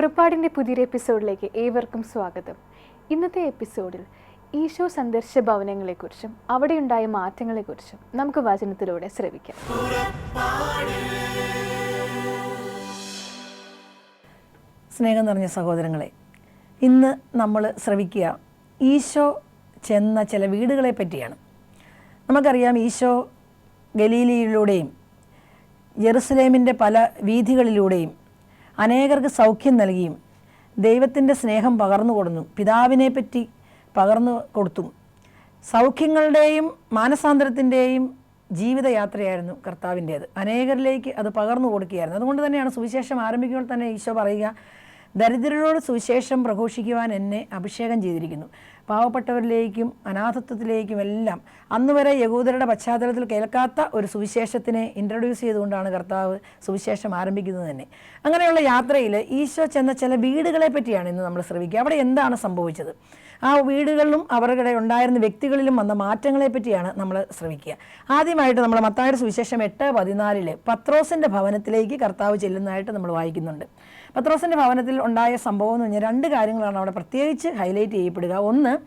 പുറപ്പാടിന്റെ പുതിയൊരു എപ്പിസോഡിലേക്ക് ഏവർക്കും സ്വാഗതം. ഇന്നത്തെ എപ്പിസോഡിൽ ഈശോ സന്ദർശ ഭവനങ്ങളെക്കുറിച്ചും അവിടെയുണ്ടായ മാറ്റങ്ങളെക്കുറിച്ചും നമുക്ക് വചനത്തിലൂടെ ശ്രവിക്കാം. സ്നേഹം നിറഞ്ഞ സഹോദരങ്ങളെ ഇന്ന് നമ്മൾ ശ്രവിക്കുക ഈശോ ചെന്ന ചില വീടുകളെ പറ്റിയാണ്. നമുക്കറിയാം ഈശോ ഗലീലിയിലൂടെയും ജെറുസലേമിന്റെ പല വീഥികളിലൂടെയും അനേകർക്ക് സൗഖ്യം നൽകിയും ദൈവത്തിന്റെ സ്നേഹം പകർന്നു കൊടുത്തു പിതാവിനെ പറ്റി പകർന്നു കൊടുത്തു. സൗഖ്യങ്ങളുടെയും മാനസാന്തരത്തിന്റെയും ജീവിതയാത്രയായിരുന്നു കർത്താവിന്റേത് അനേകരിലേക്ക് അത് പകർന്നു കൊടുക്കുകയായിരുന്നു. അതുകൊണ്ട് തന്നെയാണ് സുവിശേഷം ആരംഭിക്കുമ്പോൾ തന്നെ ഈശോ പറയുക ദരിദ്രരോട് സുവിശേഷം പ്രഘോഷിക്കുവാൻ എന്നെ അഭിഷേകം ചെയ്തിരിക്കുന്നു. പാവപ്പെട്ടവരിലേക്കും അനാഥത്വത്തിലേക്കും എല്ലാം അന്ന് വരെ യഹൂദരുടെ പശ്ചാത്തലത്തിൽ കേൾക്കാത്ത ഒരു സുവിശേഷത്തിനെ ഇൻട്രൊഡ്യൂസ് ചെയ്തുകൊണ്ടാണ് കർത്താവ് സുവിശേഷം ആരംഭിക്കുന്നത് തന്നെ. അങ്ങനെയുള്ള യാത്രയിൽ ഈശോ ചെന്ന ചില വീടുകളെ പറ്റിയാണ് ഇന്ന് നമ്മൾ ശ്രമിക്കുക. അവിടെ എന്താണ് സംഭവിച്ചത്? ആ വീടുകളിലും അവരുടെ ഉണ്ടായിരുന്ന വ്യക്തികളിലും വന്ന മാറ്റങ്ങളെ പറ്റിയാണ് നമ്മൾ ശ്രമിക്കുക. ആദ്യമായിട്ട് നമ്മൾ മത്തായുടെ സുവിശേഷം എട്ട് പതിനാലിൽ പത്രോസിന്റെ ഭവനത്തിലേക്ക് കർത്താവ് ചെല്ലുന്നതായിട്ട് നമ്മൾ വായിക്കുന്നുണ്ട്. പത്രോസിന്റെ ഭവനത്തിൽ ഉണ്ടായ സംഭവം എന്ന് പറഞ്ഞാൽ രണ്ട് കാര്യങ്ങളാണ് അവിടെ പ്രത്യേകിച്ച് ഹൈലൈറ്റ് ചെയ്യപ്പെടുക. ഒന്ന്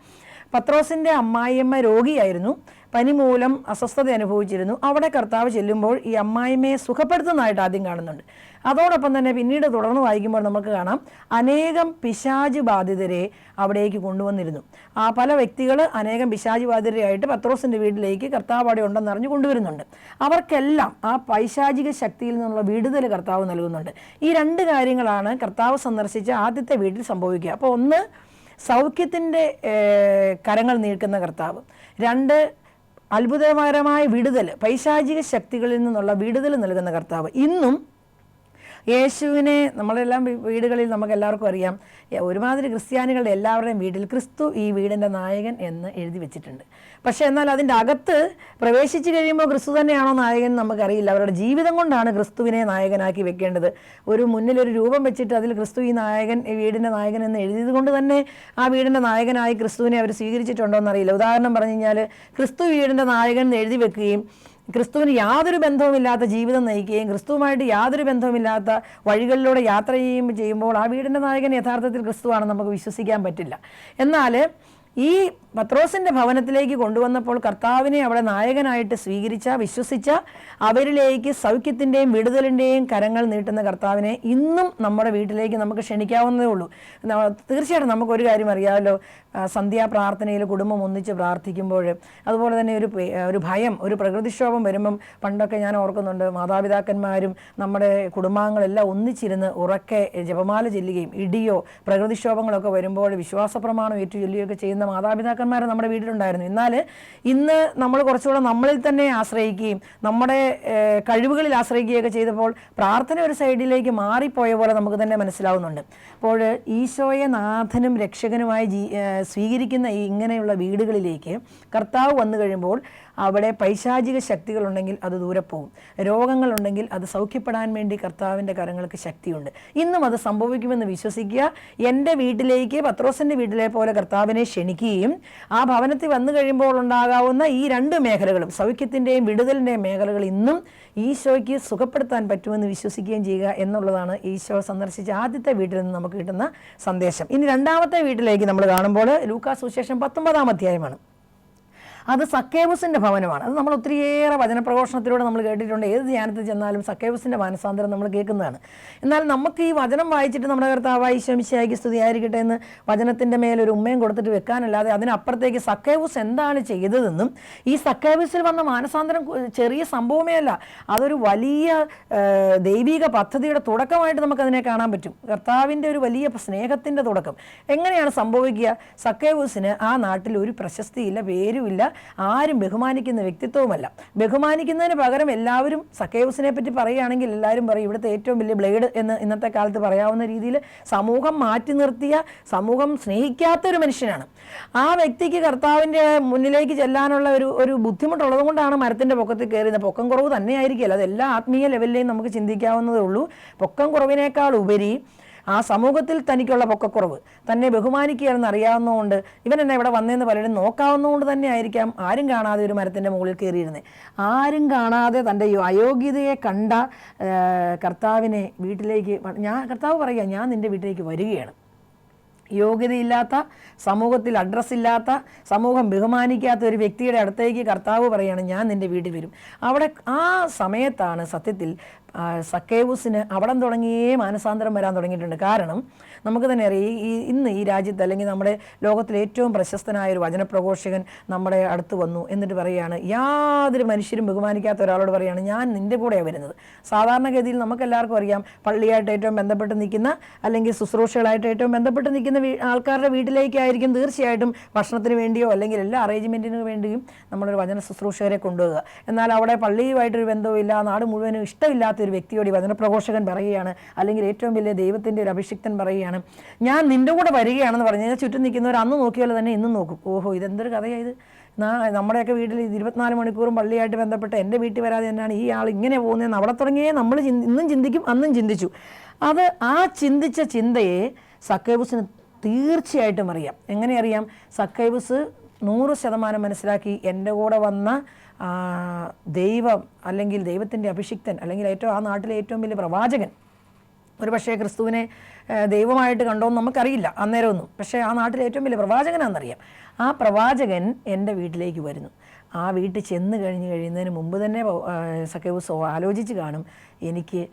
പത്രോസിന്റെ അമ്മായിയമ്മ രോഗിയായിരുന്നു. പനി മൂലം അസ്വസ്ഥത അനുഭവിച്ചിരുന്നു. അവിടെ കർത്താവ് ചെല്ലുമ്പോൾ ഈ അമ്മായിമ്മയെ സുഖപ്പെടുത്തുന്നതായിട്ട് ആദ്യം കാണുന്നുണ്ട്. അതോടൊപ്പം തന്നെ പിന്നീട് തുടർന്ന് വായിക്കുമ്പോൾ നമുക്ക് കാണാം അനേകം പിശാജ് ബാധിതരെ അവിടേക്ക് കൊണ്ടുവന്നിരുന്നു. ആ പല വ്യക്തികൾ അനേകം പിശാജ് ബാധിതരായിട്ട് പത്രോസിന്റെ വീട്ടിലേക്ക് കർത്താവ് ഉണ്ടെന്ന് അറിഞ്ഞ് കൊണ്ടുവരുന്നുണ്ട്. അവർക്കെല്ലാം ആ പൈശാചിക ശക്തിയിൽ നിന്നുള്ള വിടുതൽ കർത്താവ് നൽകുന്നുണ്ട്. ഈ രണ്ട് കാര്യങ്ങളാണ് കർത്താവ് സന്ദർശിച്ച ആദ്യത്തെ വീട്ടിൽ സംഭവിക്കുക. അപ്പോൾ ഒന്ന് സൗഖ്യത്തിന്റെ കരങ്ങൾ നീക്കുന്ന കർത്താവ്. രണ്ട് അത്ഭുതകരമായ വിടുതൽ പൈശാചിക ശക്തികളിൽ നിന്നുള്ള വിടുതൽ നൽകുന്ന കർത്താവ്. ഇന്നും യേശുവിനെ നമ്മളെല്ലാം വീടുകളിൽ നമുക്ക് എല്ലാവർക്കും അറിയാം ഒരുമാതിരി ക്രിസ്ത്യാനികളുടെ എല്ലാവരുടെയും വീട്ടിൽ ക്രിസ്തു ഈ വീടിന്റെ നായകൻ എന്ന് എഴുതി വെച്ചിട്ടുണ്ട്. പക്ഷേ എന്നാൽ അതിന്റെ അകത്ത് പ്രവേശിച്ചു കഴിയുമ്പോൾ ക്രിസ്തു തന്നെയാണോ നായകൻ നമുക്കറിയില്ല. അവരുടെ ജീവിതം കൊണ്ടാണ് ക്രിസ്തുവിനെ നായകനാക്കി വെക്കേണ്ടത്. ഒരു മുന്നിലൊരു രൂപം വെച്ചിട്ട് അതിൽ ക്രിസ്തു ഈ നായകൻ ഈ വീടിന്റെ നായകൻ എന്ന് എഴുതിയത് കൊണ്ട് തന്നെ ആ വീടിന്റെ നായകനായി ക്രിസ്തുവിനെ അവർ സ്വീകരിച്ചിട്ടുണ്ടോ എന്നറിയില്ല ഉദാഹരണം പറഞ്ഞു കഴിഞ്ഞാൽ ക്രിസ്തു വീടിന്റെ നായകൻ എന്ന് എഴുതി വെക്കുകയും ക്രിസ്തുവിന് യാതൊരു ബന്ധവുമില്ലാത്ത ജീവിതം നയിക്കുകയും ക്രിസ്തുവുമായിട്ട് യാതൊരു ബന്ധവുമില്ലാത്ത വഴികളിലൂടെ യാത്ര ചെയ്യുകയും ചെയ്യുമ്പോൾ ആ വീടിന്റെ നായകൻ യഥാർത്ഥത്തിൽ ക്രിസ്തുവാണെന്ന് നമുക്ക് വിശ്വസിക്കാൻ പറ്റില്ല. എന്നാൽ ഈ പത്രോസിന്റെ ഭവനത്തിലേക്ക് കൊണ്ടുവന്നപ്പോൾ കർത്താവിനെ അവിടെ നായകനായിട്ട് സ്വീകരിച്ച വിശ്വസിച്ച അവരിലേക്ക് സൗഖ്യത്തിന്റെയും വിടുതലിന്റെയും കരങ്ങൾ നീട്ടുന്ന കർത്താവിനെ ഇന്നും നമ്മുടെ വീട്ടിലേക്ക് നമുക്ക് ക്ഷണിക്കാവുന്നതേ ഉള്ളൂ. തീർച്ചയായിട്ടും നമുക്കൊരു കാര്യം അറിയാമല്ലോ. സന്ധ്യാ പ്രാർത്ഥനയിൽ കുടുംബം ഒന്നിച്ച് പ്രാർത്ഥിക്കുമ്പോൾ അതുപോലെ തന്നെ ഒരു ഒരു ഭയം ഒരു പ്രകൃതിക്ഷോഭം വരുമ്പം പണ്ടൊക്കെ ഞാൻ ഓർക്കുന്നുണ്ട് മാതാപിതാക്കന്മാരും നമ്മുടെ കുടുംബാംഗങ്ങളെല്ലാം ഒന്നിച്ചിരുന്ന് ഉറക്കെ ജപമാല ചെല്ലുകയും ഇടിയോ പ്രകൃതിക്ഷോഭങ്ങളൊക്കെ വരുമ്പോൾ വിശ്വാസ പ്രമാണം ഏറ്റു ചൊല്ലുകയൊക്കെ ചെയ്യുന്ന മാതാപിതാക്കന്മാർ നമ്മുടെ വീട്ടിലുണ്ടായിരുന്നു. എന്നാൽ ഇന്ന് നമ്മൾ കുറച്ചുകൂടെ നമ്മളിൽ തന്നെ ആശ്രയിക്കുകയും നമ്മുടെ കഴിവുകളിൽ ആശ്രയിക്കുകയൊക്കെ ചെയ്തപ്പോൾ പ്രാർത്ഥന ഒരു സൈഡിലേക്ക് മാറിപ്പോയ പോലെ നമുക്ക് തന്നെ മനസ്സിലാവുന്നുണ്ട്. അപ്പോൾ ഈശോയെ നാഥനും രക്ഷകനുമായി സ്വീകരിക്കുന്ന ഇങ്ങനെയുള്ള വീടുകളിലേക്ക് കർത്താവ് വന്നു കഴിയുമ്പോൾ അവിടെ പൈശാചിക ശക്തികളുണ്ടെങ്കിൽ അത് ദൂരെ പോകും രോഗങ്ങളുണ്ടെങ്കിൽ അത് സൗഖ്യപ്പെടാൻ വേണ്ടി കർത്താവിന്റെ കരങ്ങൾക്ക് ശക്തിയുണ്ട്. ഇന്നും അത് സംഭവിക്കുമെന്ന് വിശ്വസിക്കുക. എന്റെ വീട്ടിലേക്ക് പത്രോസിന്റെ വീട്ടിലെ പോലെ കർത്താവിനെ ക്ഷണിക്കുകയും ആ ഭവനത്തിൽ വന്നു കഴിയുമ്പോൾ ഉണ്ടാകാവുന്ന ഈ രണ്ട് മേഖലകളും സൗഖ്യത്തിന്റെയും വിടുതലിന്റെയും മേഖലകൾ ഇന്നും ഈശോയ്ക്ക് സുഖപ്പെടുത്താൻ പറ്റുമെന്ന് വിശ്വസിക്കുകയും ചെയ്യുക എന്നുള്ളതാണ് ഈശോ സന്ദർശിച്ച ആദ്യത്തെ വീട്ടിൽ നിന്ന് നമുക്ക് കിട്ടുന്ന സന്ദേശം. ഇനി രണ്ടാമത്തെ വീട്ടിലേക്ക് നമ്മൾ കാണുമ്പോൾ ലൂക്കാ സുശേഷം പത്തൊമ്പതാം അധ്യായമാണ്. അത് സക്കേബുസിന്റെ ഭവനമാണ്. അത് നമ്മൾ ഒത്തിരിയേറെ വചനപ്രഘോഷണത്തിലൂടെ നമ്മൾ കേട്ടിട്ടുണ്ട്. ഏത് ധ്യാനത്തിൽ ചെന്നാലും സക്കേബുസിന്റെ മാനസാന്തരം നമ്മൾ കേൾക്കുന്നതാണ്. എന്നാൽ നമുക്ക് ഈ വചനം വായിച്ചിട്ട് നമ്മുടെ കർത്താവായി ശമിശയാക്കി സ്തുതിയായിരിക്കട്ടെ എന്ന് വചനത്തിന്റെ മേലൊരു ഉമ്മയും കൊടുത്തിട്ട് വെക്കാനല്ലാതെ അതിനപ്പുറത്തേക്ക് സക്കേബുസ് എന്താണ് ചെയ്തതെന്നും ഈ സക്കേബുസിൽ വന്ന മാനസാന്തരം ചെറിയ സംഭവമേ അല്ല. അതൊരു വലിയ ദൈവിക പദ്ധതിയുടെ തുടക്കമായിട്ട് നമുക്കതിനെ കാണാൻ പറ്റും. കർത്താവിന്റെ ഒരു വലിയ സ്നേഹത്തിന്റെ തുടക്കം. എങ്ങനെയാണ് സംഭവിക്കുക? സക്കേബൂസിന് ആ നാട്ടിൽ ഒരു പ്രശസ്തിയില്ല പേരുമില്ല. ആരും ബഹുമാനിക്കുന്ന വ്യക്തിത്വവുമല്ല. ബഹുമാനിക്കുന്നതിന് പകരം എല്ലാവരും സക്കേവസിനെ പറ്റി പറയുകയാണെങ്കിൽ എല്ലാവരും പറയും ഇവിടുത്തെ ഏറ്റവും വലിയ ബ്ലേഡ് എന്ന് ഇന്നത്തെ കാലത്ത് പറയാവുന്ന രീതിയിൽ സമൂഹം മാറ്റി നിർത്തിയ സമൂഹം സ്നേഹിക്കാത്ത ഒരു മനുഷ്യനാണ്. ആ വ്യക്തിക്ക് കർത്താവിന്റെ മുന്നിലേക്ക് ചെല്ലാനുള്ള ഒരു ഒരു ബുദ്ധിമുട്ടുള്ളത് കൊണ്ടാണ് മരത്തിന്റെ പൊക്കത്തിൽ കയറിയത്. പൊക്കം കുറവ് തന്നെയായിരിക്കില്ല അത് എല്ലാ ആത്മീയ ലെവലിലെയും നമുക്ക് ചിന്തിക്കാവുന്നതേ ഉള്ളൂ. പൊക്കം കുറവിനേക്കാൾ ഉപരി ആ സമൂഹത്തിൽ തനിക്കുള്ള പൊക്കക്കുറവ്. തന്നെ ബഹുമാനിക്കുകയാണെന്ന് അറിയാവുന്നതുകൊണ്ട് ഇവൻ എന്നെ ഇവിടെ വന്നതെന്ന് പലരും നോക്കാവുന്നതുകൊണ്ട് തന്നെ ആയിരിക്കാം ആരും കാണാതെ ഒരു മരത്തിന്റെ മുകളിൽ കയറിയിരുന്നത് ആരും കാണാതെ തന്റെ അയോഗ്യതയെ കണ്ട കർത്താവിനെ വീട്ടിലേക്ക് ഞാൻ കർത്താവ് പറയുക ഞാൻ നിന്റെ വീട്ടിലേക്ക് വരികയാണ്. യോഗ്യതയില്ലാത്ത സമൂഹത്തിൽ അഡ്രസ്സ് ഇല്ലാത്ത സമൂഹം ബഹുമാനിക്കാത്ത ഒരു വ്യക്തിയുടെ അടുത്തേക്ക് കർത്താവ് പറയാണ് ഞാൻ നിന്റെ വീട്ടിൽ വരും. അവിടെ ആ സമയത്താണ് സത്യത്തിൽ സക്കേവൂസിന് അവിടം തുടങ്ങിയേ മാനസാന്തരം വരാൻ തുടങ്ങിയിട്ടുണ്ട്. കാരണം നമുക്ക് തന്നെ അറിയാം ഈ- ഇന്ന് ഈ രാജ്യത്ത് അല്ലെങ്കിൽ നമ്മുടെ ലോകത്തിലെ ഏറ്റവും പ്രശസ്തനായ ഒരു വചനപ്രഘോഷകൻ നമ്മുടെ അടുത്ത് വന്നു എന്നിട്ട് പറയുകയാണ് യാതൊരു മനുഷ്യരും ബഹുമാനിക്കാത്ത ഒരാളോട് പറയുകയാണ് ഞാൻ നിന്റെ കൂടെയാണ് വരുന്നത്. സാധാരണഗതിയിൽ നമുക്ക് എല്ലാവർക്കും അറിയാം പള്ളിയായിട്ട് ഏറ്റവും ബന്ധപ്പെട്ട് നിൽക്കുന്ന അല്ലെങ്കിൽ ശുശ്രൂഷകളായിട്ട് ഏറ്റവും ബന്ധപ്പെട്ട് നിൽക്കുന്ന ആൾക്കാരുടെ വീട്ടിലേക്കായിരിക്കും തീർച്ചയായിട്ടും ഭക്ഷണത്തിന് വേണ്ടിയോ അല്ലെങ്കിൽ എല്ലാ അറേഞ്ച്മെന്റിന് വേണ്ടിയും നമ്മളൊരു വചന ശുശ്രൂഷകരെ കൊണ്ടുപോകുക എന്നാൽ അവിടെ പള്ളിയുമായിട്ടൊരു ബന്ധവും ഇല്ല നാട് മുഴുവനും ഇഷ്ടമില്ലാത്ത ഒരു വ്യക്തിയോട് ഈ വചനപ്രഘോഷകൻ പറയുകയാണ് അല്ലെങ്കിൽ ഏറ്റവും വലിയ ദൈവത്തിന്റെ ഒരു അഭിഷിക്തൻ പറയുകയാണ് ഞാൻ നിന്റെ കൂടെ വരികയാണെന്ന് പറഞ്ഞു. കഴിഞ്ഞാൽ ചുറ്റും നിൽക്കുന്നവർ അന്ന് നോക്കിയാൽ തന്നെ ഇന്നും നോക്കും. ഓഹോ ഇതെന്തൊരു കഥയായത് നമ്മുടെയൊക്കെ വീട്ടിൽ ഇരുപത്തിനാല് മണിക്കൂറും പള്ളിയായിട്ട് ബന്ധപ്പെട്ട് എന്റെ വീട്ടിൽ വരാതെ തന്നെയാണ് ഈ ആൾ ഇങ്ങനെ പോകുന്നതെന്ന് അവിടെ തുടങ്ങിയേ നമ്മൾ ഇന്നും ചിന്തിക്കും അന്നും ചിന്തിച്ചു. അത് ആ ചിന്തിച്ച ചിന്തയെ സക്കേബുസിന് തീർച്ചയായിട്ടും അറിയാം. എങ്ങനെ അറിയാം? സക്കൈബസ് നൂറ് ശതമാനം മനസ്സിലാക്കി എന്റെ കൂടെ വന്ന ദൈവം അല്ലെങ്കിൽ ദൈവത്തിന്റെ അഭിഷിക്തൻ അല്ലെങ്കിൽ ഏറ്റവും ആ നാട്ടിലെ ഏറ്റവും വലിയ പ്രവാചകൻ. ഒരു പക്ഷേ ക്രിസ്തുവിനെ ദൈവമായിട്ട് കണ്ടോന്ന് നമുക്കറിയില്ല. അന്നേരമൊന്നും. പക്ഷേ ആ നാട്ടിലെ ഏറ്റവും വലിയ പ്രവാചകനാണെന്നറിയാം. ആ പ്രവാചകൻ എന്റെ വീട്ടിലേക്ക് വരുന്നു. ആ വീട്ടിൽ ചെന്ന് കഴിഞ്ഞ് കഴിയുന്നതിന് മുമ്പ് തന്നെ സഖ്യവസോ ആലോചിച്ച് കാണും എനിക്ക്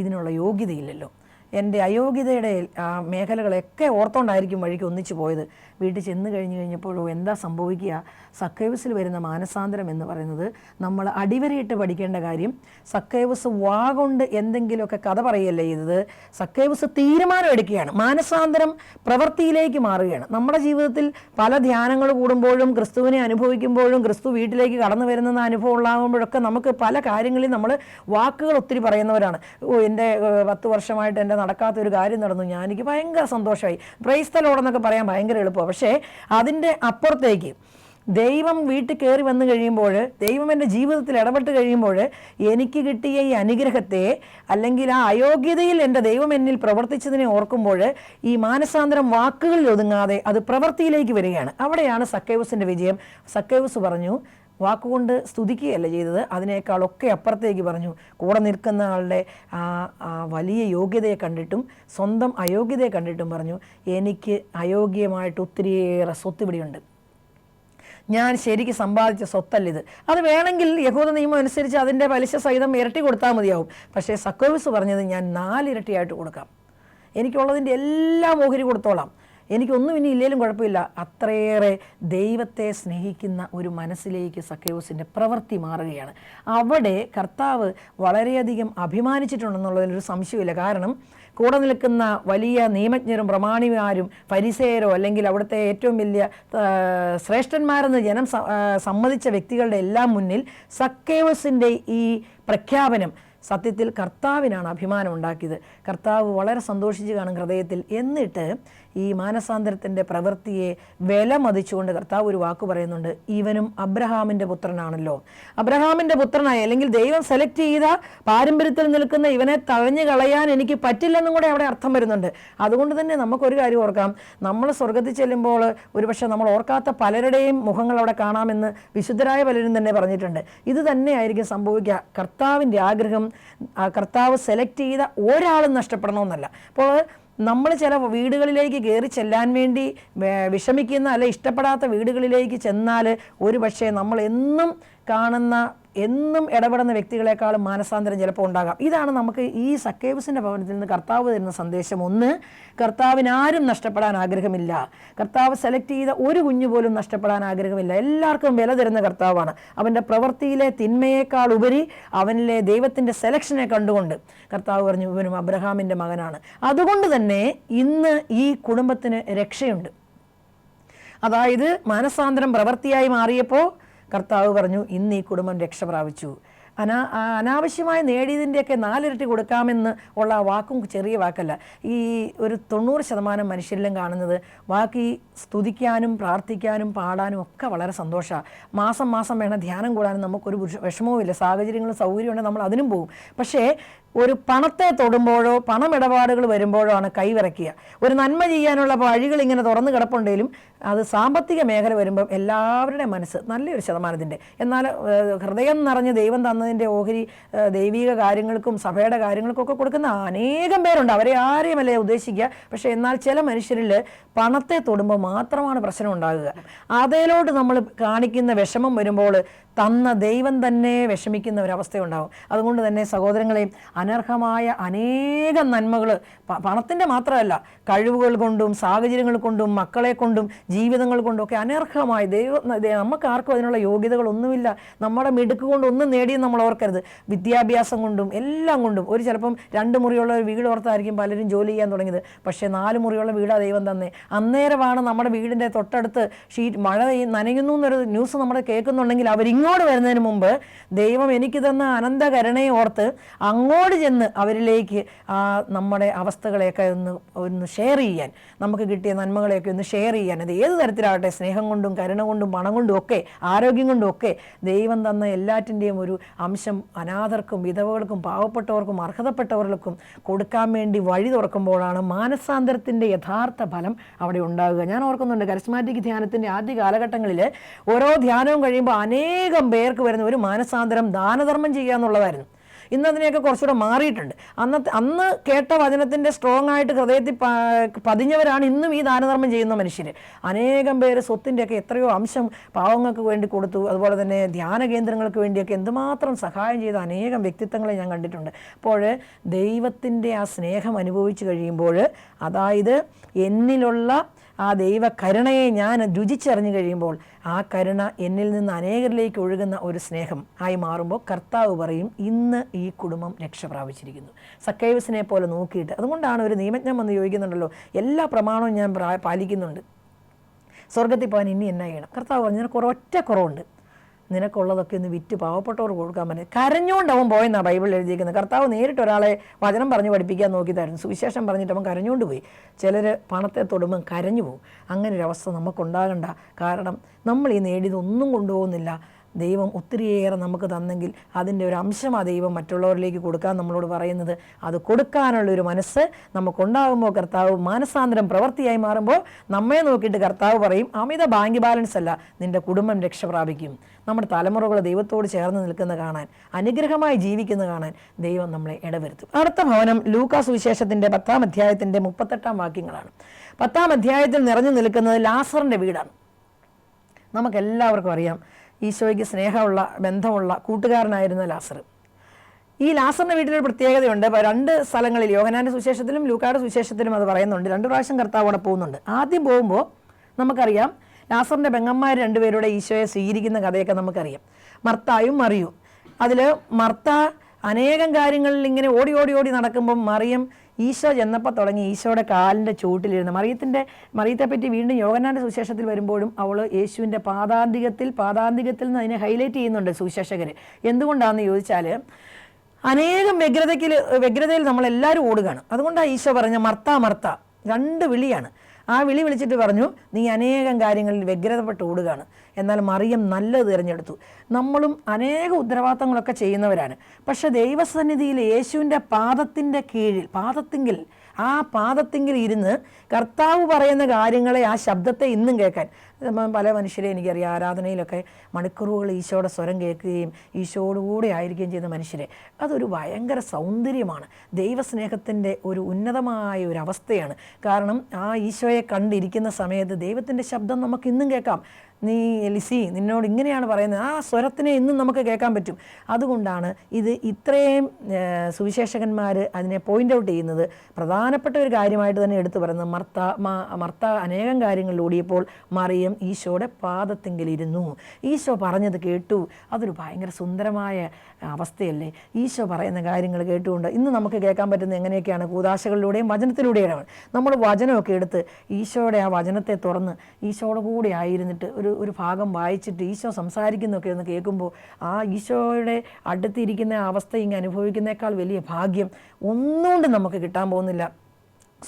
ഇതിനുള്ള യോഗ്യതയില്ലല്ലോ. എന്റെ അയോഗ്യതയുടെ ആ മേഖലകളൊക്കെ ഓർത്തോണ്ടായിരിക്കും വഴിക്ക് ഒന്നിച്ചു പോയത്. വീട്ടിൽ ചെന്ന് കഴിഞ്ഞ് കഴിഞ്ഞപ്പോഴോ എന്താ സംഭവിക്കുക? സക്കേവസിൽ വരുന്ന മാനസാന്തരം എന്ന് പറയുന്നത് നമ്മൾ അടിവരയിട്ട് പഠിക്കേണ്ട കാര്യം സക്കേവസ് വാ കൊണ്ട് എന്തെങ്കിലുമൊക്കെ കഥ പറയല്ലേ ചെയ്തത്? സക്കേവസ് തീരുമാനം എടുക്കുകയാണ്. മാനസാന്തരം പ്രവൃത്തിയിലേക്ക് മാറുകയാണ്. നമ്മുടെ ജീവിതത്തിൽ പല ധ്യാനങ്ങൾ കൂടുമ്പോഴും ക്രിസ്തുവിനെ അനുഭവിക്കുമ്പോഴും ക്രിസ്തു വീട്ടിലേക്ക് കടന്നു വരുന്ന അനുഭവം ഉണ്ടാകുമ്പോഴൊക്കെ നമുക്ക് പല കാര്യങ്ങളിൽ നമ്മൾ വാക്കുകൾ ഒത്തിരി പറയുന്നവരാണ്. ഓ എന്റെ പത്ത് വർഷമായിട്ട് എന്റെ നടക്കാത്തൊരു കാര്യം നടന്നു. ഞാൻ എനിക്ക് ഭയങ്കര സന്തോഷമായി. പ്രൈസ്തലോടെന്നൊക്കെ പറയാൻ ഭയങ്കര എളുപ്പമാണ്. പക്ഷേ അതിന്റെ അപ്പുറത്തേക്ക് ദൈവം വീട്ടിൽ കയറി വന്നു കഴിയുമ്പോൾ ദൈവം എന്റെ ജീവിതത്തിൽ ഇടപെട്ട് കഴിയുമ്പോൾ എനിക്ക് കിട്ടിയ ഈ അനുഗ്രഹത്തെ അല്ലെങ്കിൽ ആ അയോഗ്യതയിൽ എന്റെ ദൈവം എന്നിൽ പ്രവർത്തിച്ചതിനെ ഓർക്കുമ്പോൾ ഈ മാനസാന്തരം വാക്കുകളിൽ ഒതുങ്ങാതെ അത് പ്രവൃത്തിയിലേക്ക് വരികയാണ്. അവിടെയാണ് സക്കേവസിന്റെ വിജയം. സക്കേവസ് പറഞ്ഞു വാക്കുകൊണ്ട് സ്തുതിക്കുകയല്ല ചെയ്തത്. അതിനേക്കാളൊക്കെ അപ്പുറത്തേക്ക് പറഞ്ഞു. കൂടെ നിൽക്കുന്ന ആളുടെ ആ വലിയ യോഗ്യതയെ കണ്ടിട്ടും സ്വന്തം അയോഗ്യതയെ കണ്ടിട്ടും പറഞ്ഞു. എനിക്ക് അയോഗ്യമായിട്ട് ഒത്തിരിയേറെ സ്വത്ത് ഇവിടെയുണ്ട്. ഞാൻ ശരിക്ക് സമ്പാദിച്ച സ്വത്തല്ല ഇത്. അത് വേണമെങ്കിൽ യഹൂദ നിയമം അനുസരിച്ച് അതിന്റെ പലിശ സഹിതം ഇരട്ടി കൊടുത്താൽ മതിയാവും. പക്ഷേ സക്കോവിസ് പറഞ്ഞത് ഞാൻ നാലിരട്ടിയായിട്ട് കൊടുക്കാം. എനിക്കുള്ളതിന്റെ എല്ലാം ഓഹരി കൊടുത്തോളാം. എനിക്കൊന്നും ഇനി ഇല്ലേലും കുഴപ്പമില്ല. അത്രയേറെ ദൈവത്തെ സ്നേഹിക്കുന്ന ഒരു മനസ്സിലേക്ക് സക്കേവസിന്റെ പ്രവൃത്തി മാറുകയാണ്. അവിടെ കർത്താവ് വളരെയധികം അഭിമാനിച്ചിട്ടുണ്ടെന്നുള്ളതിലൊരു സംശയമില്ല കാരണം കൂടെ നിൽക്കുന്ന വലിയ നിയമജ്ഞരും പ്രമാണിമാരും പരിസയരോ അല്ലെങ്കിൽ അവിടുത്തെ ഏറ്റവും വലിയ ശ്രേഷ്ഠന്മാരെന്ന് ജനം സമ്മതിച്ച വ്യക്തികളുടെ എല്ലാം മുന്നിൽ സക്കേവസിന്റെ ഈ പ്രഖ്യാപനം സത്യത്തിൽ കർത്താവിനാണ് അഭിമാനം ഉണ്ടാക്കിയത്. കർത്താവ് വളരെ സന്തോഷിച്ച് കാണും ഹൃദയത്തിൽ. എന്നിട്ട് ഈ മാനസാന്തരത്തിന്റെ പ്രവൃത്തിയെ വില മതിച്ചുകൊണ്ട് കർത്താവ് ഒരു വാക്ക് പറയുന്നുണ്ട്. ഇവനും അബ്രഹാമിന്റെ പുത്രനാണല്ലോ. അബ്രഹാമിന്റെ പുത്രനായ അല്ലെങ്കിൽ ദൈവം സെലക്ട് ചെയ്ത പാരമ്പര്യത്തിൽ നിൽക്കുന്ന ഇവനെ തഴഞ്ഞു കളയാൻ എനിക്ക് പറ്റില്ലെന്നും കൂടെ അവിടെ അർത്ഥം വരുന്നുണ്ട്. അതുകൊണ്ട് തന്നെ നമുക്കൊരു കാര്യം ഓർക്കാം. നമ്മൾ സ്വർഗത്തിൽ ചെല്ലുമ്പോൾ ഒരുപക്ഷെ നമ്മൾ ഓർക്കാത്ത പലരുടെയും മുഖങ്ങൾ അവിടെ കാണാമെന്ന് വിശുദ്ധരായ പലരും തന്നെ പറഞ്ഞിട്ടുണ്ട്. ഇത് തന്നെയായിരിക്കും സംഭവിക്കുക. കർത്താവിന്റെ ആഗ്രഹം കർത്താവ് സെലക്ട് ചെയ്ത ഒരാളും നഷ്ടപ്പെടണമെന്നല്ല. അപ്പോൾ നമ്മൾ ചില വീടുകളിലേക്ക് കയറി ചെല്ലാൻ വേണ്ടി വിഷമിക്കുന്ന അല്ലെ ഇഷ്ടപ്പെടാത്ത വീടുകളിലേക്ക് ചെന്നാൽ ഒരു നമ്മൾ എന്നും കാണുന്ന എന്നും ഇടപെടുന്ന വ്യക്തികളെക്കാളും മാനസാന്തരം ചിലപ്പോൾ ഉണ്ടാകാം. ഇതാണ് നമുക്ക് ഈ സക്കേവസിന്റെ ഭവനത്തിൽ നിന്ന് കർത്താവ് തരുന്ന സന്ദേശം. ഒന്ന് കർത്താവിന് ആരും നഷ്ടപ്പെടാൻ ആഗ്രഹമില്ല. കർത്താവ് സെലക്ട് ചെയ്ത ഒരു കുഞ്ഞു പോലും നഷ്ടപ്പെടാൻ ആഗ്രഹമില്ല. എല്ലാവർക്കും വില തരുന്ന കർത്താവാണ്. അവന്റെ പ്രവൃത്തിയിലെ തിന്മയേക്കാൾ ഉപരി അവനിലെ ദൈവത്തിന്റെ സെലക്ഷനെ കണ്ടുകൊണ്ട് കർത്താവ് പറഞ്ഞു ഇവനും അബ്രഹാമിന്റെ മകനാണ്. അതുകൊണ്ട് തന്നെ ഇന്ന് ഈ കുടുംബത്തിന് രക്ഷയുണ്ട്. അതായത് മാനസാന്തരം പ്രവൃത്തിയായി മാറിയപ്പോൾ കർത്താവ് പറഞ്ഞു ഇന്ന് ഈ കുടുംബം രക്ഷ പ്രാപിച്ചു. അനാ അനാവശ്യമായി നേടിയതിന്റെയൊക്കെ നാലിരട്ടി കൊടുക്കാമെന്ന് ഉള്ള വാക്കും ചെറിയ വാക്കല്ല. ഈ ഒരു തൊണ്ണൂറ് ശതമാനം മനുഷ്യരിലും കാണുന്നത് ബാക്കി സ്തുതിക്കാനും പ്രാർത്ഥിക്കാനും പാടാനും ഒക്കെ വളരെ സന്തോഷമാണ് മാസം മാസം വേണം ധ്യാനം കൂടാനും നമുക്കൊരു വിഷമവും വിഷമവുമില്ല. സാഹചര്യങ്ങളും സൗകര്യമുണ്ടെങ്കിൽ നമ്മൾ അതിനും പോകും പക്ഷേ ഒരു പണത്തെ തൊടുമ്പോഴോ പണമിടപാടുകൾ വരുമ്പോഴോ ആണ് കൈവിറക്കുക ഒരു നന്മ ചെയ്യാനുള്ള വഴികൾ ഇങ്ങനെ തുറന്നു കിടപ്പുണ്ടെങ്കിലും അത് സാമ്പത്തിക മേഖല വരുമ്പം എല്ലാവരുടെയും മനസ്സ് നല്ലൊരു ശതമാനത്തിന്റെ. എന്നാൽ ഹൃദയം നിറഞ്ഞ് ദൈവം തന്നതിന്റെ ഓഹരി ദൈവിക കാര്യങ്ങൾക്കും സഭയുടെ കാര്യങ്ങൾക്കൊക്കെ കൊടുക്കുന്ന അനേകം പേരുണ്ട്. അവരെ ആരെയുമല്ലേ ഉദ്ദേശിക്കുക. പക്ഷേ എന്നാൽ ചില മനുഷ്യരിൽ പണത്തെ തൊടുമ്പോൾ മാത്രമാണ് പ്രശ്നം ഉണ്ടാകുക. അതേലോട്ട് നമ്മൾ കാണിക്കുന്ന വിഷമം വരുമ്പോൾ തന്ന ദൈവം തന്നെ വിഷമിക്കുന്ന ഒരവസ്ഥയുണ്ടാകും അതുകൊണ്ട് തന്നെ സഹോദരങ്ങളെയും അനർഹമായ അനേകം നന്മകൾ പണത്തിന്റെ മാത്രമല്ല കഴിവുകൾ കൊണ്ടും സാഹചര്യങ്ങൾ കൊണ്ടും മക്കളെ കൊണ്ടും ജീവിതങ്ങൾ കൊണ്ടും ഒക്കെ അനർഹമായ. ദൈവം നമുക്ക് ആർക്കും അതിനുള്ള യോഗ്യതകളൊന്നുമില്ല. നമ്മുടെ മിടുക്ക് കൊണ്ട് ഒന്നും നേടിയെന്ന് നമ്മൾ ഓർക്കരുത്. വിദ്യാഭ്യാസം കൊണ്ടും എല്ലാം കൊണ്ടും. ഒരു ചിലപ്പം രണ്ട് മുറിയുള്ള ഒരു വീട് ഓർത്തായിരിക്കും പലരും ജോലി ചെയ്യാൻ തുടങ്ങിയത്. പക്ഷേ നാല് മുറിയുള്ള വീടാ ദൈവം തന്നെ. അന്നേരമാണ് നമ്മുടെ വീടിന്റെ തൊട്ടടുത്ത് ഷീറ്റ് മഴ നനയുന്നു എന്നൊരു ന്യൂസ് നമ്മൾ കേൾക്കുന്നുണ്ടെങ്കിൽ അവരിങ്ങോട്ട് വരുന്നതിന് മുമ്പ് ദൈവം എനിക്ക് തന്ന അനന്തകരണയെ ഓർത്ത് അങ്ങോട്ട് ചെന്ന് അവരിലേക്ക് ആ നമ്മുടെ അവസ്ഥകളെയൊക്കെ ഒന്ന് ഒന്ന് ഷെയർ ചെയ്യാൻ നമുക്ക് കിട്ടിയ നന്മകളെയൊക്കെ ഒന്ന് ഷെയർ ചെയ്യാൻ അത് ഏത് തരത്തിലാവട്ടെ സ്നേഹം കൊണ്ടും കരുണ കൊണ്ടും പണം കൊണ്ടും ഒക്കെ ആരോഗ്യം കൊണ്ടും ഒക്കെ ദൈവം തന്ന എല്ലാറ്റിന്റെയും ഒരു അംശം അനാഥർക്കും വിധവകൾക്കും പാവപ്പെട്ടവർക്കും അർഹതപ്പെട്ടവർക്കും കൊടുക്കാൻ വേണ്ടി വഴി തുറക്കുമ്പോഴാണ് മാനസാന്തരത്തിന്റെ യഥാർത്ഥ ഫലം അവിടെ ഉണ്ടാകുക. ഞാൻ ഓർക്കുന്നുണ്ട് കരിസ്മാറ്റിക് ധ്യാനത്തിന്റെ ആദ്യ കാലഘട്ടങ്ങളിൽ ഓരോ ധ്യാനവും കഴിയുമ്പോൾ അനേകം പേർക്ക് വരുന്ന ഒരു മാനസാന്തരം ദാനധർമ്മം ചെയ്യുക എന്നുള്ളതായിരുന്നു. ഇന്ന് അതിനെയൊക്കെ കുറച്ചുകൂടെ മാറിയിട്ടുണ്ട്. അന്നത്തെ അന്ന് കേട്ട വചനത്തിന്റെ സ്ട്രോങ് ആയിട്ട് ഹൃദയത്തിൽ പതിഞ്ഞവരാണ് ഇന്നും ഈ ദാനധർമ്മം ചെയ്യുന്ന മനുഷ്യർ അനേകം പേര് സ്വത്തിന്റെയൊക്കെ എത്രയോ അംശം പാവങ്ങൾക്ക് വേണ്ടി കൊടുത്തു. അതുപോലെ തന്നെ ധ്യാന കേന്ദ്രങ്ങൾക്ക് വേണ്ടിയൊക്കെ എന്തുമാത്രം സഹായം ചെയ്ത അനേകം വ്യക്തിത്വങ്ങളെ ഞാൻ കണ്ടിട്ടുണ്ട്. അപ്പോൾ ദൈവത്തിന്റെ ആ സ്നേഹം അനുഭവിച്ചു കഴിയുമ്പോൾ അതായത് എന്നിലുള്ള ആ ദൈവ കരുണയെ ഞാൻ രുചിച്ചറിഞ്ഞു കഴിയുമ്പോൾ ആ കരുണ എന്നിൽ നിന്ന് അനേകരിലേക്ക് ഒഴുകുന്ന ഒരു സ്നേഹം ആയി മാറുമ്പോൾ കർത്താവ് പറയും ഇന്ന് ഈ കുടുംബം രക്ഷ പ്രാപിച്ചിരിക്കുന്നു സക്കൈവസിനെ പോലെ നോക്കിയിട്ട് അതുകൊണ്ടാണ് ഒരു നിയമജ്ഞം വന്ന് ചോദിക്കുന്നുണ്ടല്ലോ എല്ലാ പ്രമാണവും ഞാൻ പാലിക്കുന്നുണ്ട്. സ്വർഗത്തിൽ പോകാൻ ഇനി എന്നാ ചെയ്യണം? കർത്താവ് പറഞ്ഞു നിനക്ക് ഒരൊറ്റ കുറവുണ്ട്. നിനക്കുള്ളതൊക്കെ ഒന്ന് വിറ്റ് പാവപ്പെട്ടവർക്ക് കൊടുക്കാൻ പറ്റും. കരഞ്ഞുകൊണ്ട് അവൻ പോയെന്നാണ് ബൈബിളിൽ എഴുതിയിരിക്കുന്നത്. കർത്താവ് നേരിട്ട് ഒരാളെ വചനം പറഞ്ഞ് പഠിപ്പിക്കാൻ നോക്കിയതായിരുന്നു. സുവിശേഷം പറഞ്ഞിട്ട് അവൻ കരഞ്ഞുകൊണ്ട് പോയി. ചിലർ പണത്തെ തൊടുമ്പം കരഞ്ഞു പോകും. അങ്ങനെ ഒരു അവസ്ഥ നമുക്കുണ്ടാകണ്ട. കാരണം നമ്മൾ ഈ നേടിയതൊന്നും കൊണ്ടുപോകുന്നില്ല. ദൈവം ഒത്തിരിയേറെ നമുക്ക് തന്നെങ്കിൽ അതിന്റെ ഒരു അംശം ആ ദൈവം മറ്റുള്ളവരിലേക്ക് കൊടുക്കാൻ നമ്മളോട് പറയുന്നത്. അത് കൊടുക്കാനുള്ള ഒരു മനസ്സ് നമുക്കുണ്ടാകുമ്പോൾ കർത്താവ് മാനസാന്തരം പ്രവൃത്തിയായി മാറുമ്പോൾ നമ്മെ നോക്കിയിട്ട് കർത്താവ് പറയും അമിത ബാങ്ക് ബാലൻസ് അല്ല നിന്റെ കുടുംബം രക്ഷ പ്രാപിക്കും. നമ്മുടെ തലമുറകൾ ദൈവത്തോട് ചേർന്ന് നിൽക്കുന്ന കാണാൻ അനുഗ്രഹമായി ജീവിക്കുന്ന കാണാൻ ദൈവം നമ്മളെ ഇടവരുത്തും. അടുത്ത ഭവനം ലൂക്കാസ് വിശേഷത്തിന്റെ പത്താം അധ്യായത്തിന്റെ മുപ്പത്തെട്ടാം വാക്യങ്ങളാണ്. പത്താം അധ്യായത്തിൽ നിറഞ്ഞു നിൽക്കുന്നത് ലാസറിന്റെ വീടാണ്. നമുക്കെല്ലാവർക്കും അറിയാം ഈശോയ്ക്ക് സ്നേഹമുള്ള ബന്ധമുള്ള കൂട്ടുകാരനായിരുന്ന ലാസർ. ഈ ലാസറിന്റെ വീട്ടിലൊരു പ്രത്യേകതയുണ്ട്. രണ്ട് സ്ഥലങ്ങളിൽ യോഹനാന്റെ സുവിശേഷത്തിലും ലൂക്കാട് സുവിശേഷത്തിലും അത് പറയുന്നുണ്ട്. രണ്ട് പ്രാവശ്യം കർത്താവ് അവിടെ പോകുന്നുണ്ട്. ആദ്യം പോകുമ്പോൾ നമുക്കറിയാം ലാസറിന്റെ പെങ്ങന്മാർ രണ്ടുപേരുടെ ഈശോയെ സ്വീകരിക്കുന്ന കഥയൊക്കെ നമുക്കറിയാം. മർത്തായും മറിയും. അതിൽ മർത്ത അനേകം കാര്യങ്ങളിൽ ഇങ്ങനെ ഓടി ഓടി ഓടി നടക്കുമ്പം മറിയം ഈശോ ചെന്നപ്പോൾ തുടങ്ങി ഈശോയുടെ കാലിന്റെ ചൂട്ടിലിരുന്ന് മറിയത്തിന്റെ മറിയത്തെപ്പറ്റി വീണ്ടും യോഗനാന്റെ സുശേഷത്തിൽ വരുമ്പോഴും അവൾ യേശുവിന്റെ പാതാന്തികത്തിൽ പാതാന്തികത്തിൽ നിന്ന് അതിനെ ഹൈലൈറ്റ് ചെയ്യുന്നുണ്ട് സുശേഷകർ എന്തുകൊണ്ടാണെന്ന് ചോദിച്ചാൽ അനേകം വ്യഗ്രതയ്ക്ക് വ്യഗ്രതയിൽ നമ്മളെല്ലാവരും ഓടുകയാണ്. അതുകൊണ്ടാണ് ഈശോ പറഞ്ഞ മർത്ത മർത്ത. രണ്ട് വിളിയാണ്. ആ വിളി വിളിച്ചിട്ട് പറഞ്ഞു നീ അനേകം കാര്യങ്ങളിൽ വ്യഗ്രതപ്പെട്ട് ഓടുകയാണ്. എന്നാൽ മറിയം നല്ലത് തിരഞ്ഞെടുത്തു. നമ്മളും അനേക ഉത്തരവാദിത്തങ്ങളൊക്കെ ചെയ്യുന്നവരാണ്. പക്ഷെ ദൈവസന്നിധിയിൽ യേശുവിന്റെ പാദത്തിന്റെ കീഴിൽ പാദത്തിങ്കിൽ ആ പാദത്തിങ്കിൽ ഇരുന്ന് കർത്താവ് പറയുന്ന കാര്യങ്ങളെ ആ ശബ്ദത്തെ ഇന്നും കേൾക്കാൻ പല മനുഷ്യരെ എനിക്കറിയാം. ആരാധനയിലൊക്കെ മണിക്കൂറുകൾ ഈശോയുടെ സ്വരം കേൾക്കുകയും ഈശോയോടുകൂടെ ആയിരിക്കുകയും ചെയ്യുന്ന മനുഷ്യരെ. അതൊരു ഭയങ്കര സൗന്ദര്യമാണ്. ദൈവസ്നേഹത്തിന്റെ ഒരു ഉന്നതമായ ഒരു അവസ്ഥയാണ്. കാരണം ആ ഈശോയെ കണ്ടിരിക്കുന്ന സമയത്ത് ദൈവത്തിന്റെ ശബ്ദം നമുക്ക് ഇന്നും കേൾക്കാം. നീ ലിസി നിന്നോട് ഇങ്ങനെയാണ് പറയുന്നത്. ആ സ്വരത്തിനെ ഇന്നും നമുക്ക് കേൾക്കാൻ പറ്റും. അതുകൊണ്ടാണ് ഇത് ഇത്രയും സുവിശേഷകന്മാർ അതിനെ പോയിന്റ് ഔട്ട് ചെയ്യുന്നത്. പ്രധാനപ്പെട്ട ഒരു കാര്യമായിട്ട് തന്നെ എടുത്തു പറയുന്നത്. മർത്ത മർത്ത അനേകം കാര്യങ്ങളിലൂടിയപ്പോൾ മറിയം ഈശോയുടെ പാദത്തെങ്കിലിരുന്നു. ഈശോ പറഞ്ഞത് കേട്ടു. അതൊരു ഭയങ്കര സുന്ദരമായ അവസ്ഥയല്ലേ? ഈശോ പറയുന്ന കാര്യങ്ങൾ കേട്ടുകൊണ്ട് ഇന്ന് നമുക്ക് കേൾക്കാൻ പറ്റുന്ന എങ്ങനെയൊക്കെയാണ്? കൂതാശകളിലൂടെയും വചനത്തിലൂടെയാണ്. നമ്മൾ വചനമൊക്കെ എടുത്ത് ഈശോയുടെ ആ വചനത്തെ തുറന്ന് ഈശോയുടെ കൂടെ ആയിരുന്നിട്ട് ഒരു ഒരു ഭാഗം വായിച്ചിട്ട് ഈശോ സംസാരിക്കുന്നൊക്കെ ഒന്ന് കേൾക്കുമ്പോൾ ആ ഈശോയുടെ അടുത്തിരിക്കുന്ന അവസ്ഥ ഇങ്ങനെ അനുഭവിക്കുന്നേക്കാൾ വലിയ ഭാഗ്യം ഒന്നുകൊണ്ടും നമുക്ക് കിട്ടാൻ പോകുന്നില്ല.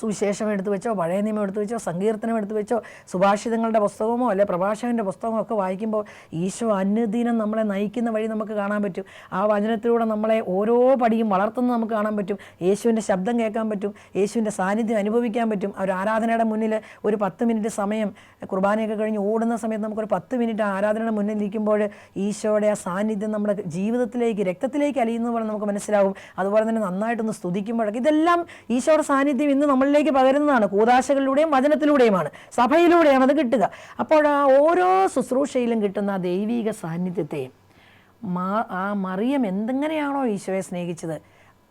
സുവിശേഷം എടുത്തു വെച്ചോ പഴയ നിയമം എടുത്തു വെച്ചോ സങ്കീർത്തനം എടുത്തു വെച്ചോ സുഭാഷിതങ്ങളുടെ പുസ്തകമോ അല്ലെ പ്രഭാഷകന്റെ പുസ്തകമോ ഒക്കെ വായിക്കുമ്പോൾ ഈശോ അനുദിനം നമ്മളെ നയിക്കുന്ന വഴി നമുക്ക് കാണാൻ പറ്റും. ആ വചനത്തിലൂടെ നമ്മളെ ഓരോ പടിയും വളർത്തുന്നത് നമുക്ക് കാണാൻ പറ്റും. യേശുവിന്റെ ശബ്ദം കേൾക്കാൻ പറ്റും. യേശുവിന്റെ സാന്നിധ്യം അനുഭവിക്കാൻ പറ്റും. ഒരു ആരാധനയുടെ മുന്നിൽ ഒരു പത്ത് മിനിറ്റ് സമയം കുർബാനയൊക്കെ കഴിഞ്ഞ് ഓടുന്ന സമയത്ത് നമുക്കൊരു പത്ത് മിനിറ്റ് ആരാധനയുടെ മുന്നിൽ ഇരിക്കുമ്പോൾ ഈശോയുടെ ആ സാന്നിധ്യം നമ്മുടെ ജീവിതത്തിലേക്ക് രക്തത്തിലേക്ക് അലിയുന്നത് പോലെ നമുക്ക് മനസ്സിലാവും. അതുപോലെ തന്നെ നന്നായിട്ടൊന്ന് സ്തുതിക്കുമ്പോഴൊക്കെ ഇതെല്ലാം ഈശോയുടെ സാന്നിധ്യം ഇന്ന് നമ്മളിലേക്ക് പകരുന്നതാണ്. കൂതാശകളിലൂടെയും വചനത്തിലൂടെയുമാണ്. സഭയിലൂടെയാണ് അത് കിട്ടുക. അപ്പോൾ ആ ഓരോ ശുശ്രൂഷയിലും കിട്ടുന്ന ആ ദൈവീക സാന്നിധ്യത്തെ മാ ആ മറിയം എന്തെങ്ങനെയാണോ ഈശോയെ സ്നേഹിച്ചത്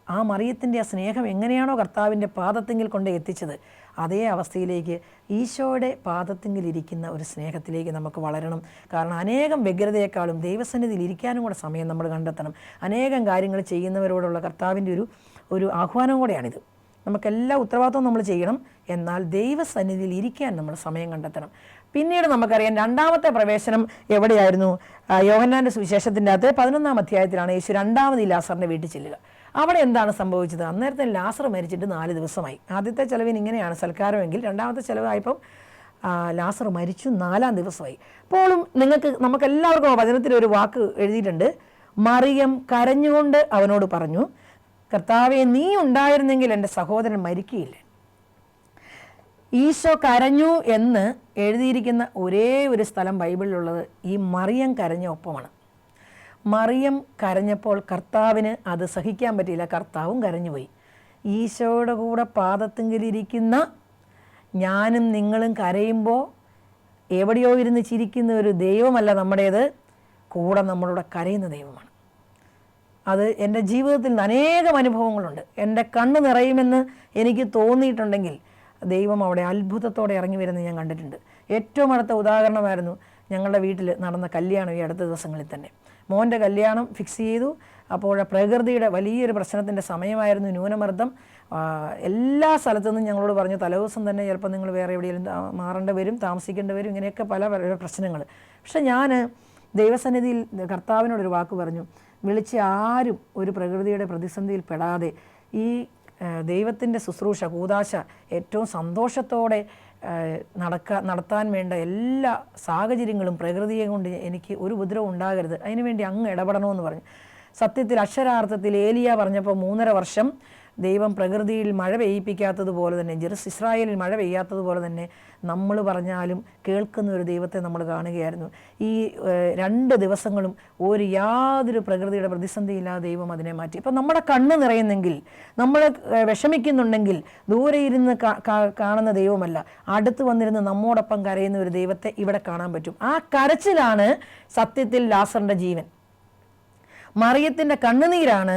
ആ മറിയത്തിന്റെ ആ സ്നേഹം എങ്ങനെയാണോ കർത്താവിന്റെ പാദത്തെങ്കിൽ കൊണ്ട് എത്തിച്ചത് അതേ അവസ്ഥയിലേക്ക് ഈശോയുടെ പാദത്തെങ്കിൽ ഇരിക്കുന്ന ഒരു സ്നേഹത്തിലേക്ക് നമുക്ക് വളരണം. കാരണം അനേകം വ്യഗ്രതയെക്കാളും ദൈവസന്നിധിയിൽ ഇരിക്കാനും കൂടെ സമയം നമ്മൾ കണ്ടെത്തണം. അനേകം കാര്യങ്ങൾ ചെയ്യുന്നവരോടുള്ള കർത്താവിന്റെ ഒരു ഒരു ആഹ്വാനം കൂടെയാണിത്. നമുക്കെല്ലാ ഉത്തരവാദിത്വവും നമ്മൾ ചെയ്യണം. എന്നാൽ ദൈവസന്നിധിയിൽ ഇരിക്കാൻ നമ്മൾ സമയം കണ്ടെത്തണം. പിന്നീട് നമുക്കറിയാം രണ്ടാമത്തെ പ്രവേശനം എവിടെയായിരുന്നു? യോഹന്നാന്റെ സുവിശേഷത്തിന്റെ അകത്ത് പതിനൊന്നാം അധ്യായത്തിലാണ് യേശു രണ്ടാമത് ഈ ലാസറിന്റെ വീട്ടിൽ ചെല്ലുക. അവിടെ എന്താണ് സംഭവിച്ചത്? അന്നേരത്തെ ലാസർ മരിച്ചിട്ട് നാല് ദിവസമായി. ആദ്യത്തെ ചിലവിന് ഇങ്ങനെയാണ് സൽക്കാരമെങ്കിൽ രണ്ടാമത്തെ ചിലവായപ്പം ലാസർ മരിച്ചു നാലാം ദിവസമായി. അപ്പോഴും നിങ്ങൾക്ക് നമുക്കെല്ലാവർക്കും വചനത്തിൽ ഒരു വാക്ക് എഴുതിയിട്ടുണ്ട്. മറിയം കരഞ്ഞുകൊണ്ട് അവനോട് പറഞ്ഞു കർത്താവെ നീ ഉണ്ടായിരുന്നെങ്കിൽ എന്റെ സഹോദരൻ മരിക്കുകയില്ല? ഈശോ കരഞ്ഞു എന്ന് എഴുതിയിരിക്കുന്ന ഒരേ ഒരു സ്ഥലം ബൈബിളിലുള്ളത് ഈ മറിയം കരഞ്ഞ ഒപ്പമാണ്. മറിയം കരഞ്ഞപ്പോൾ കർത്താവിന് അത് സഹിക്കാൻ പറ്റിയില്ല. കർത്താവും കരഞ്ഞുപോയി. ഈശോയുടെ കൂടെ പാദത്തെങ്കിലിരിക്കുന്ന ഞാനും നിങ്ങളും കരയുമ്പോൾ എവിടെയോ ഇരുന്ന് ചിരിക്കുന്ന ഒരു ദൈവമല്ല നമ്മുടേത്. കൂടെ നമ്മളോട് കരയുന്ന ദൈവമാണ്. അത് എന്റെ ജീവിതത്തിൽ നിന്ന് അനേകം അനുഭവങ്ങളുണ്ട്. എന്റെ കണ്ണ് നിറയുമെന്ന് എനിക്ക് തോന്നിയിട്ടുണ്ടെങ്കിൽ ദൈവം അവിടെ അത്ഭുതത്തോടെ ഇറങ്ങി വരുന്നത് ഞാൻ കണ്ടിട്ടുണ്ട്. ഏറ്റവും അടുത്ത ഉദാഹരണമായിരുന്നു ഞങ്ങളുടെ വീട്ടിൽ നടന്ന കല്യാണം ഈ അടുത്ത ദിവസങ്ങളിൽ തന്നെ. മോന്റെ കല്യാണം ഫിക്സ് ചെയ്തു. അപ്പോൾ പ്രകൃതിയുടെ വലിയൊരു പ്രശ്നത്തിന്റെ സമയമായിരുന്നു ന്യൂനമർദ്ദം. എല്ലാ സ്ഥലത്തു നിന്നും ഞങ്ങളോട് പറഞ്ഞു തലേദിവസം തന്നെ ചിലപ്പോൾ നിങ്ങൾ വേറെ എവിടെയെങ്കിലും മാറേണ്ടി വരും താമസിക്കേണ്ടി വരും ഇങ്ങനെയൊക്കെ പല പല പ്രശ്നങ്ങൾ. പക്ഷെ ഞാൻ ദൈവസന്നിധിയിൽ കർത്താവിനോടൊരു വാക്ക് പറഞ്ഞു വിളിച്ച് ആരും ഒരു പ്രകൃതിയുടെ പ്രതിസന്ധിയിൽ പെടാതെ ഈ ദൈവത്തിന്റെ ശുശ്രൂഷ കൂതാശ ഏറ്റവും സന്തോഷത്തോടെ നടക്ക നടത്താൻ വേണ്ട എല്ലാ സാഹചര്യങ്ങളും പ്രകൃതിയെ കൊണ്ട് എനിക്ക് ഒരു ഉപദ്രവം ഉണ്ടാകരുത്. അതിനുവേണ്ടി അങ്ങ് ഇടപെടണമെന്ന് പറഞ്ഞു. സത്യത്തിൽ അക്ഷരാർത്ഥത്തിൽ ഏലിയ പറഞ്ഞപ്പോൾ മൂന്നര വർഷം ദൈവം പ്രകൃതിയിൽ മഴ പെയ്യിപ്പിക്കാത്തതുപോലെ തന്നെ ജെറുസ് ഇസ്രായേലിൽ മഴ പെയ്യാത്തതുപോലെ തന്നെ നമ്മൾ പറഞ്ഞാലും കേൾക്കുന്ന ഒരു ദൈവത്തെ നമ്മൾ കാണുകയായിരുന്നു. ഈ രണ്ട് ദിവസങ്ങളും ഒരു യാതൊരു പ്രകൃതിയുടെ പ്രതിസന്ധിയില്ലാതെ ദൈവം അതിനെ മാറ്റി. ഇപ്പം നമ്മുടെ കണ്ണ് നിറയുന്നെങ്കിൽ നമ്മൾ വിഷമിക്കുന്നുണ്ടെങ്കിൽ ദൂരെ ഇരുന്ന് കാണുന്ന ദൈവമല്ല. അടുത്ത് വന്നിരുന്ന് നമ്മോടൊപ്പം കരയുന്ന ഒരു ദൈവത്തെ ഇവിടെ കാണാൻ പറ്റും. ആ കരച്ചിലാണ് സത്യത്തിൽ ലാസറിന്റെ ജീവൻ. മറിയത്തിന്റെ കണ്ണുനീരാണ്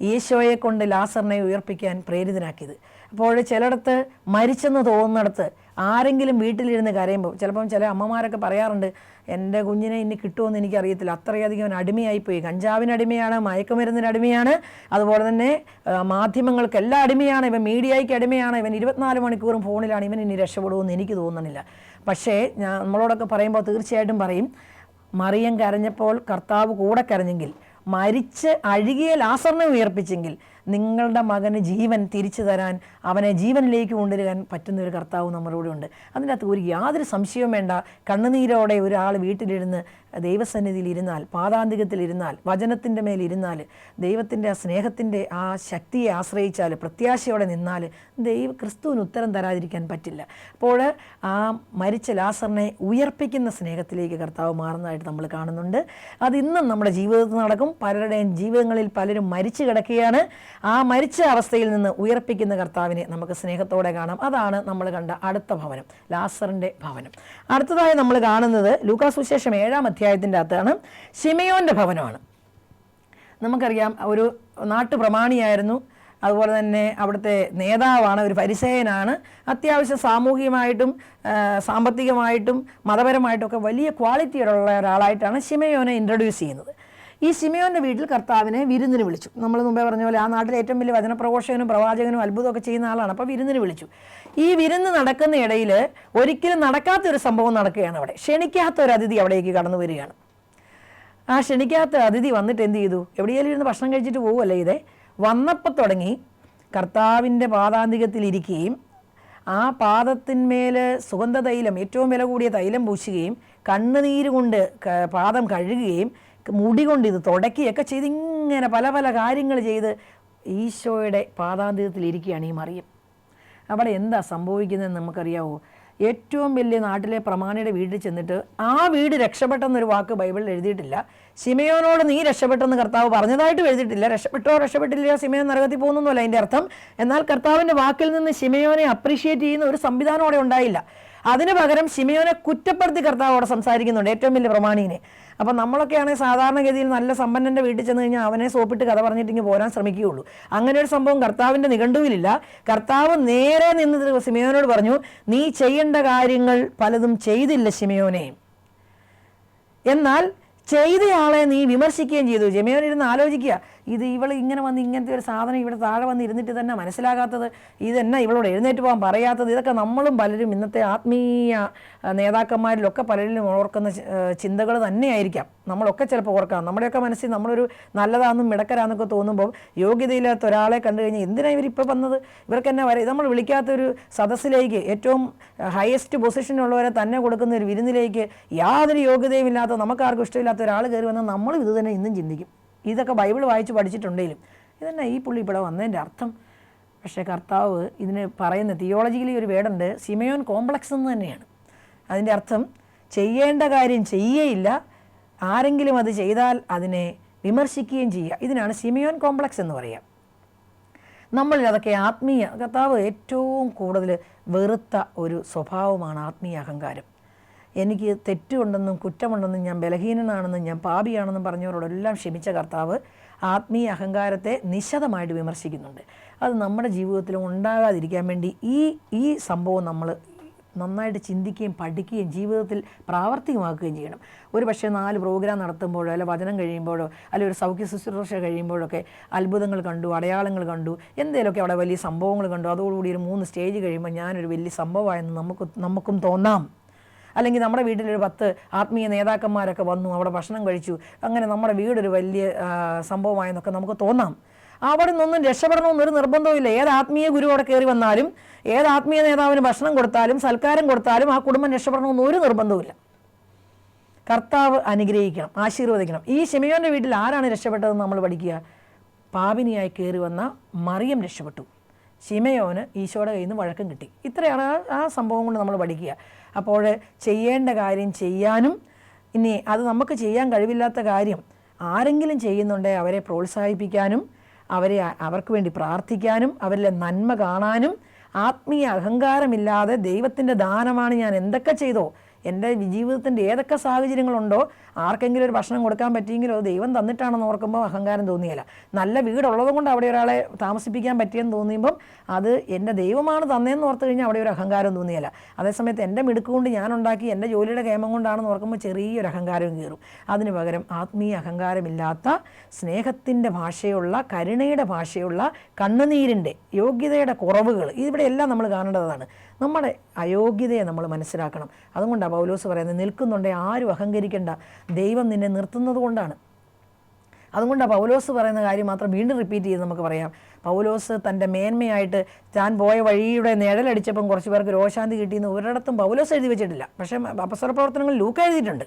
ഈശോയെ കൊണ്ട് ലാസറിനെ ഉയർപ്പിക്കാൻ പ്രേരിതനാക്കിയത്. അപ്പോൾ ചിലയിടത്ത് മരിച്ചെന്ന് തോന്നുന്നിടത്ത് ആരെങ്കിലും വീട്ടിലിരുന്ന് കരയുമ്പോൾ ചിലപ്പം ചില അമ്മമാരൊക്കെ പറയാറുണ്ട് എന്റെ കുഞ്ഞിനെ ഇനി കിട്ടുമെന്ന് എനിക്കറിയത്തില്ല. അത്രയധികം അവൻ അടിമയായിപ്പോയി. കഞ്ചാവിന് അടിമയാണ് മയക്കുമരുന്നിന് അടിമയാണ് അതുപോലെ തന്നെ മാധ്യമങ്ങൾക്ക് മാധ്യമങ്ങൾക്കെല്ലാം അടിമയാണ്. ഇവൻ മീഡിയയ്ക്ക് അടിമയാണ്. ഇവൻ ഇരുപത്തിനാല് മണിക്കൂറും ഫോണിലാണ്. ഇവൻ ഇനി രക്ഷപ്പെടുമെന്ന് എനിക്ക് തോന്നുന്നില്ല. പക്ഷേ ഞാൻ നമ്മളോടൊക്കെ പറയുമ്പോൾ തീർച്ചയായിട്ടും പറയും മറിയം കരഞ്ഞപ്പോൾ കർത്താവ് കൂടെ കരഞ്ഞെങ്കിൽ മരിച്ച് അഴുകിയ ലാസറിനെ ഉയർപ്പിച്ചെങ്കിൽ നിങ്ങളുടെ മകന് ജീവൻ തിരിച്ചു തരാൻ അവനെ ജീവനിലേക്ക് കൊണ്ടുവരാൻ പറ്റുന്ന ഒരു കർത്താവ് നമ്മളോട് ഉണ്ട്. അതിന്റെ അകത്ത് ഒരു യാതൊരു സംശയവും വേണ്ട. കണ്ണുനീരോടെ ഒരാൾ വീട്ടിലിരുന്ന് ദൈവസന്നിധിയിൽ ഇരുന്നാൽ പാതാന്തികത്തിൽ ഇരുന്നാൽ വചനത്തിന്റെ മേലിരുന്നാൽ ദൈവത്തിന്റെ ആ സ്നേഹത്തിന്റെ ആ ശക്തിയെ ആശ്രയിച്ചാൽ പ്രത്യാശയോടെ നിന്നാൽ ദൈവ ക്രിസ്തുവിന് ഉത്തരം തരാതിരിക്കാൻ പറ്റില്ല. അപ്പോൾ ആ മരിച്ച ലാസറിനെ ഉയർപ്പിക്കുന്ന സ്നേഹത്തിലേക്ക് കർത്താവ് മാറുന്നതായിട്ട് നമ്മൾ കാണുന്നുണ്ട്. അത് ഇന്നും നമ്മുടെ ജീവിതത്തിൽ നടക്കും. പലരുടെയും ജീവിതങ്ങളിൽ പലരും മരിച്ചു കിടക്കുകയാണ്. ആ മരിച്ച അവസ്ഥയിൽ നിന്ന് ഉയർപ്പിക്കുന്ന കർത്താവിനെ നമുക്ക് സ്നേഹത്തോടെ കാണാം. അതാണ് നമ്മൾ കണ്ട അടുത്ത ഭവനം ലാസറിന്റെ ഭവനം. അടുത്തതായി നമ്മൾ കാണുന്നത് ലൂക്കാസുശേഷം ഏഴാം അധ്യായത്തിന്റെ അകത്താണ്. ഷിമയോന്റെ ഭവനമാണ്. നമുക്കറിയാം ഒരു നാട്ടുപ്രമാണിയായിരുന്നു. അതുപോലെ തന്നെ അവിടുത്തെ നേതാവാണ് ഒരു പരിസയനാണ്. അത്യാവശ്യം സാമൂഹികമായിട്ടും സാമ്പത്തികമായിട്ടും മതപരമായിട്ടും ഒക്കെ വലിയ ക്വാളിറ്റിയുള്ള ഒരാളായിട്ടാണ് ഷിമയോനെ ഇൻട്രൊഡ്യൂസ് ചെയ്യുന്നത്. ഈ ഷിമയോന്റെ വീട്ടിൽ കർത്താവിനെ വിരുന്നിന് വിളിച്ചു. നമ്മൾ മുമ്പേ പറഞ്ഞ പോലെ ആ നാട്ടിലെ ഏറ്റവും വലിയ വചനപ്രഘോഷകനും പ്രവാചകനും അത്ഭുതമൊക്കെ ചെയ്യുന്ന ആളാണ്. അപ്പോൾ വിരുന്നിന് വിളിച്ചു. ഈ വിരുന്ന് നടക്കുന്ന ഇടയിൽ ഒരിക്കലും നടക്കാത്തൊരു സംഭവം നടക്കുകയാണ് അവിടെ. ക്ഷണിക്കാത്ത ഒരു അതിഥി അവിടേക്ക് കടന്നു വരികയാണ്. ആ ക്ഷണിക്കാത്ത അതിഥി വന്നിട്ട് എന്ത് ചെയ്തു? എവിടെയെങ്കിലും ഇരുന്ന് ഭക്ഷണം കഴിച്ചിട്ട് പോവുമല്ലേ ഇതേ? വന്നപ്പോൾ തുടങ്ങി കർത്താവിന്റെ പാദാന്തികത്തിൽ ഇരിക്കുകയും ആ പാദത്തിന്മേൽ സുഗന്ധ തൈലം ഏറ്റവും വില കൂടിയ തൈലം പൂശുകയും കണ്ണുനീര് കൊണ്ട് പാദം കഴുകുകയും മുടി കൊണ്ട് ഇത് തുടക്കിയൊക്കെ ചെയ്ത് ഇങ്ങനെ പല പല കാര്യങ്ങൾ ചെയ്ത് ഈശോയുടെ പാദാന്തികത്തിൽ ഇരിക്കുകയാണ് ഈ മറിയം. അവിടെ എന്താ സംഭവിക്കുന്നതെന്ന് നമുക്കറിയാവോ? ഏറ്റവും വലിയ നാട്ടിലെ പ്രമാണിയുടെ വീട്ടിൽ ചെന്നിട്ട് ആ വീട് രക്ഷപ്പെട്ടെന്നൊരു വാക്ക് ബൈബിളിൽ എഴുതിയിട്ടില്ല. സിമയോനോട് നീ രക്ഷപ്പെട്ടെന്ന് കർത്താവ് പറഞ്ഞതായിട്ട് എഴുതിയിട്ടില്ല. രക്ഷപ്പെട്ടോ രക്ഷപ്പെട്ടില്ല സിമയോൻ നരകത്തിൽ പോകുന്നൊന്നുമല്ല അതിന്റെ അർത്ഥം. എന്നാൽ കർത്താവിന്റെ വാക്കിൽ നിന്ന് സിമയോനെ അപ്രീഷിയേറ്റ് ചെയ്യുന്ന ഒരു സംവിധാനം അവിടെ ഉണ്ടായില്ല. അതിന് പകരം സിമയോനെ കുറ്റപ്പെടുത്തി കർത്താവ് അവിടെ സംസാരിക്കുന്നുണ്ട് ഏറ്റവും വലിയ പ്രമാണീനെ. അപ്പം നമ്മളൊക്കെയാണെങ്കിൽ സാധാരണഗതിയിൽ നല്ല സമ്പന്നന്റെ വീട്ടിൽ ചെന്ന് കഴിഞ്ഞാൽ അവനെ സോപ്പിട്ട് കഥ പറഞ്ഞിട്ട് ഇങ്ങനെ പോരാൻ ശ്രമിക്കുകയുള്ളൂ. അങ്ങനെ ഒരു സംഭവം കർത്താവിന്റെ നിഘണ്ടുവിലില്ല. കർത്താവ് നേരെ നിന്ന് സിമയോനോട് പറഞ്ഞു നീ ചെയ്യേണ്ട കാര്യങ്ങൾ പലതും ചെയ്തില്ല സിമയോനെ എന്നാൽ ചെയ്തയാളെ നീ വിമർശിക്കുകയും ചെയ്തു. ജമിയോൻ ഇരുന്ന് ആലോചിക്കുക ഇത് ഇവൾ ഇങ്ങനെ വന്ന് ഇങ്ങനത്തെ ഒരു സാധനം ഇവിടെ താഴെ വന്ന് ഇരുന്നിട്ട് തന്നെ മനസ്സിലാകാത്തത്? ഇതെന്നാ ഇവളോട് എഴുന്നേറ്റ് പോകാൻ പറയാത്തത്? ഇതൊക്കെ നമ്മളും പലരും ഇന്നത്തെ ആത്മീയ നേതാക്കന്മാരിലൊക്കെ പലരിലും ഓർക്കുന്ന ചിന്തകൾ തന്നെയായിരിക്കാം. നമ്മളൊക്കെ ചിലപ്പോൾ ഓർക്കാം നമ്മുടെയൊക്കെ മനസ്സിൽ നമ്മളൊരു നല്ലതാണെന്നും മിടക്കരാന്നൊക്കെ തോന്നുമ്പോൾ യോഗ്യതയില്ലാത്ത ഒരാളെ കണ്ടു കഴിഞ്ഞാൽ എന്തിനാണ് ഇവരിപ്പോൾ വന്നത്? ഇവർക്ക് തന്നെ വരെ? നമ്മൾ വിളിക്കാത്തൊരു സദസ്സിലേക്ക് ഏറ്റവും ഹയസ്റ്റ് പൊസിഷനുള്ളവരെ തന്നെ കൊടുക്കുന്ന ഒരു വിരുന്നിലേക്ക് യാതൊരു യോഗ്യതയും ഇല്ലാത്ത നമുക്കാർക്കും ഇഷ്ടമില്ലാത്ത ഒരാൾ കയറി വന്നാൽ നമ്മളും ഇത് തന്നെ ഇന്നും ചിന്തിക്കും. ഇതൊക്കെ ബൈബിൾ വായിച്ച് പഠിച്ചിട്ടുണ്ടെങ്കിലും. ഇതന്നെ ഈ പുള്ളി ഇവിടെ വന്നതിന്റെ അർത്ഥം. പക്ഷേ കർത്താവ് ഇതിന് പറയുന്ന തിയോളജിക്കലി ഒരു വേടുണ്ട്. സിമയോൻ കോംപ്ലക്സ് എന്ന് തന്നെയാണ്. അതിന്റെ അർത്ഥം ചെയ്യേണ്ട കാര്യം ചെയ്യേയില്ല. ആരെങ്കിലും അത് ചെയ്താൽ അതിനെ വിമർശിക്കുകയും ചെയ്യുക. ഇതിനാണ് സിമയോൻ കോംപ്ലക്സ് എന്ന് പറയുക നമ്മളിൽ അതൊക്കെ ആത്മീയ കർത്താവ് ഏറ്റവും കൂടുതൽ വെറുത്ത ഒരു സ്വഭാവമാണ് ആത്മീയ അഹങ്കാരം. എനിക്ക് തെറ്റുണ്ടെന്നും കുറ്റമുണ്ടെന്നും ഞാൻ ബലഹീനനാണെന്നും ഞാൻ പാപിയാണെന്നും പറഞ്ഞവരോടെല്ലാം ക്ഷമിച്ച കർത്താവ് ആത്മീയ അഹങ്കാരത്തെ നിശദമായിട്ട് വിമർശിക്കുന്നുണ്ട്. അത് നമ്മുടെ ജീവിതത്തിൽ ഉണ്ടാകാതിരിക്കാൻ വേണ്ടി ഈ ഈ സംഭവം നമ്മൾ നന്നായിട്ട് ചിന്തിക്കുകയും പഠിക്കുകയും ജീവിതത്തിൽ പ്രാവർത്തികമാക്കുകയും ചെയ്യണം. ഒരു പക്ഷേ നാല് പ്രോഗ്രാം നടത്തുമ്പോഴോ അല്ലെ വചനം കഴിയുമ്പോഴോ അല്ലെങ്കിൽ ഒരു സൗഖ്യ ശുശ്രൂഷ കഴിയുമ്പോഴൊക്കെ അത്ഭുതങ്ങൾ കണ്ടു അടയാളങ്ങൾ കണ്ടു എന്തെങ്കിലുമൊക്കെ അവിടെ വലിയ സംഭവങ്ങൾ കണ്ടു അതോടുകൂടി ഒരു മൂന്ന് സ്റ്റേജ് കഴിയുമ്പോൾ ഞാനൊരു വലിയ സംഭവമായെന്ന് നമുക്ക് നമുക്കും തോന്നാം. അല്ലെങ്കിൽ നമ്മുടെ വീട്ടിലൊരു പത്ത് ആത്മീയ നേതാക്കന്മാരൊക്കെ വന്നു അവിടെ ഭക്ഷണം കഴിച്ചു. അങ്ങനെ നമ്മുടെ വീടൊരു വലിയ സംഭവമായെന്നൊക്കെ നമുക്ക് തോന്നാം. അവിടെ നിന്നൊന്നും രക്ഷപ്പെടണമെന്നൊരു നിർബന്ധവുമില്ല. ഏത് ആത്മീയ ഗുരു അവിടെ കയറി വന്നാലും ഏത് ആത്മീയ നേതാവിന് ഭക്ഷണം കൊടുത്താലും സൽക്കാരം കൊടുത്താലും ആ കുടുംബം രക്ഷപ്പെടണമെന്ന് ഒരു നിർബന്ധവുമില്ല. കർത്താവ് അനുഗ്രഹിക്കണം ആശീർവദിക്കണം. ഈ ഷെമിയോന്റെ വീട്ടിൽ ആരാണ് രക്ഷപ്പെട്ടതെന്ന് നമ്മൾ പഠിക്കുക? പാപിനിയായി കയറി വന്ന മറിയം രക്ഷപ്പെട്ടു. ഷിമയോന് ഈശോയുടെ കയ്യിൽ നിന്ന് വഴക്കം കിട്ടി. ഇത്രയാണ് ആ സംഭവം കൊണ്ട് നമ്മൾ പഠിക്കുക. അപ്പോൾ ചെയ്യേണ്ട കാര്യം ചെയ്യാനും ഇനി അത് നമുക്ക് ചെയ്യാൻ കഴിവില്ലാത്ത കാര്യം ആരെങ്കിലും ചെയ്യുന്നുണ്ടെങ്കിൽ അവരെ പ്രോത്സാഹിപ്പിക്കാനും അവരെ അവർക്ക് വേണ്ടി പ്രാർത്ഥിക്കാനും അവരിലെ നന്മ കാണാനും ആത്മീയ അഹങ്കാരമില്ലാതെ ദൈവത്തിന്റെ ദാനമാണ് ഞാൻ എന്തൊക്കെ ചെയ്തോ എന്റെ ജീവിതത്തിന്റെ ഏതൊക്കെ സാഹചര്യങ്ങളുണ്ടോ ആർക്കെങ്കിലും ഒരു ഭക്ഷണം കൊടുക്കാൻ പറ്റിയെങ്കിലോ അത് ദൈവം തന്നിട്ടാണെന്ന് ഓർക്കുമ്പോൾ അഹങ്കാരം തോന്നിയില്ല നല്ല വീടുള്ളത് കൊണ്ട് അവിടെ ഒരാളെ താമസിപ്പിക്കാൻ പറ്റിയെന്ന് തോന്നിയപ്പം അത് എന്റെ ദൈവമാണ് തന്നതെന്ന് ഓർത്ത് കഴിഞ്ഞാൽ അവിടെ ഒരു അഹങ്കാരം തോന്നിയില്ല അതേസമയത്ത് എന്റെ മിടുക്ക് കൊണ്ട് ഞാൻ ഉണ്ടാക്കി എന്റെ ജോലിയുടെ കേമം കൊണ്ടാണെന്ന് ഓർക്കുമ്പോൾ ചെറിയൊരു അഹങ്കാരം കയറും അതിന് പകരം ആത്മീയ അഹങ്കാരമില്ലാത്ത സ്നേഹത്തിന്റെ ഭാഷയുള്ള കരുണയുടെ ഭാഷയുള്ള കണ്ണുനീരിന്റെ യോഗ്യതയുടെ കുറവുകൾ ഇവിടെ എല്ലാം നമ്മൾ കാണേണ്ടതാണ്. നമ്മുടെ അയോഗ്യതയെ നമ്മൾ മനസ്സിലാക്കണം. അതുകൊണ്ടാണ് പൗലോസ് പറയുന്നത് നിൽക്കുന്നുണ്ടെങ്കിൽ ആരും അഹങ്കരിക്കേണ്ട. ദൈവം നിന്നെ നിർത്തുന്നത് കൊണ്ടാണ്. അതുകൊണ്ടാണ് പൗലോസ് പറയുന്ന കാര്യം മാത്രം വീണ്ടും റിപ്പീറ്റ് ചെയ്ത് നമുക്ക് പറയാം. പൗലോസ് തന്റെ മേന്മയായിട്ട് താൻ പോയ വഴിയുടെ നിഴലടിച്ചപ്പം കുറച്ച് പേർക്ക് രോഗശാന്തി കിട്ടിയെന്ന് ഒരിടത്തും പൗലോസ് എഴുതി വെച്ചിട്ടില്ല. പക്ഷേ അപസ്വര പ്രവർത്തനങ്ങൾ ലൂക്ക് എഴുതിയിട്ടുണ്ട്.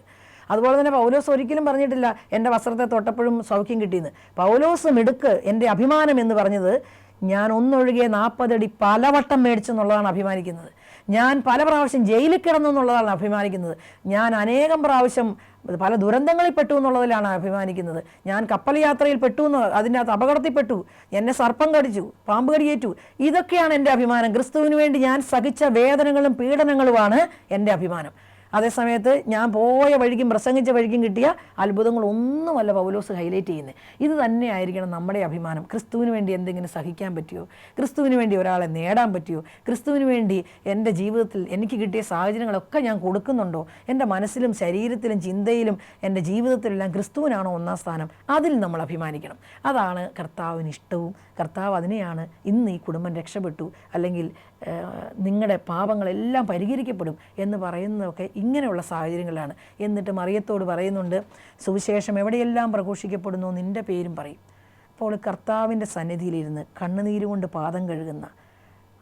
അതുപോലെ തന്നെ പൗലോസ് ഒരിക്കലും പറഞ്ഞിട്ടില്ല എന്റെ വസ്ത്രത്തെ തൊട്ടപ്പോഴും സൗഖ്യം കിട്ടിയെന്ന്. പൗലോസ് മിടുക്ക് എന്റെ അഭിമാനം എന്ന് പറഞ്ഞത് ഞാൻ ഒന്നൊഴികെ നാൽപ്പതടി പലവട്ടം മേടിച്ചെന്നുള്ളതാണ് അഭിമാനിക്കുന്നത്. ഞാൻ പല പ്രാവശ്യം ജയിലിൽ കിടന്നു എന്നുള്ളതാണ് അഭിമാനിക്കുന്നത്. ഞാൻ അനേകം പ്രാവശ്യം പല ദുരന്തങ്ങളിൽ പെട്ടു എന്നുള്ളതിലാണ് അഭിമാനിക്കുന്നത്. ഞാൻ കപ്പൽ യാത്രയിൽ പെട്ടു എന്ന് അതിന്റെ അകത്ത് അപകടത്തിൽപ്പെട്ടു എന്നെ സർപ്പം കടിച്ചു പാമ്പ് കടിയേറ്റു. ഇതൊക്കെയാണ് എന്റെ അഭിമാനം. ക്രിസ്തുവിന് വേണ്ടി ഞാൻ സഹിച്ച വേദനകളും പീഡനങ്ങളുമാണ് എന്റെ അഭിമാനം. അതേസമയത്ത് ഞാൻ പോയ വഴിക്കും പ്രസംഗിച്ച വഴിക്കും കിട്ടിയ അത്ഭുതങ്ങളൊന്നുമല്ല പൗലോസ് ഹൈലൈറ്റ് ചെയ്യുന്നത് ഇത് തന്നെയായിരിക്കണം നമ്മുടെ അഭിമാനം. ക്രിസ്തുവിന് വേണ്ടി എന്തെങ്കിലും സഹിക്കാൻ പറ്റിയോ? ക്രിസ്തുവിന് വേണ്ടി ഒരാളെ നേടാൻ പറ്റിയോ? ക്രിസ്തുവിന് വേണ്ടി എന്റെ ജീവിതത്തിൽ എനിക്ക് കിട്ടിയ സാഹചര്യങ്ങളൊക്കെ ഞാൻ കൊടുക്കുന്നുണ്ടോ? എന്റെ മനസ്സിലും ശരീരത്തിലും ചിന്തയിലും എന്റെ ജീവിതത്തിലെല്ലാം ക്രിസ്തുവിനാണോ ഒന്നാം സ്ഥാനം? അതിൽ നമ്മൾ അഭിമാനിക്കണം. അതാണ് കർത്താവിന് ഇഷ്ടവും കർത്താവ് അതിനെയാണ് ഇന്ന് ഈ കുടുംബം രക്ഷപ്പെട്ടു. അല്ലെങ്കിൽ നിങ്ങളുടെ പാപങ്ങളെല്ലാം പരിഹരിക്കപ്പെടും എന്ന് പറയുന്നതൊക്കെ ഇങ്ങനെയുള്ള സാഹചര്യങ്ങളാണ് എന്നിട്ട് മറിയത്തോട് പറയുന്നുണ്ട് സുവിശേഷം എവിടെയെല്ലാം പ്രഘോഷിക്കപ്പെടുന്നു? നിന്റെ പേരും പറയും. അപ്പോൾ കർത്താവിന്റെ സന്നിധിയിലിരുന്ന് കണ്ണുനീരുകൊണ്ട് പാദം കഴുകുന്ന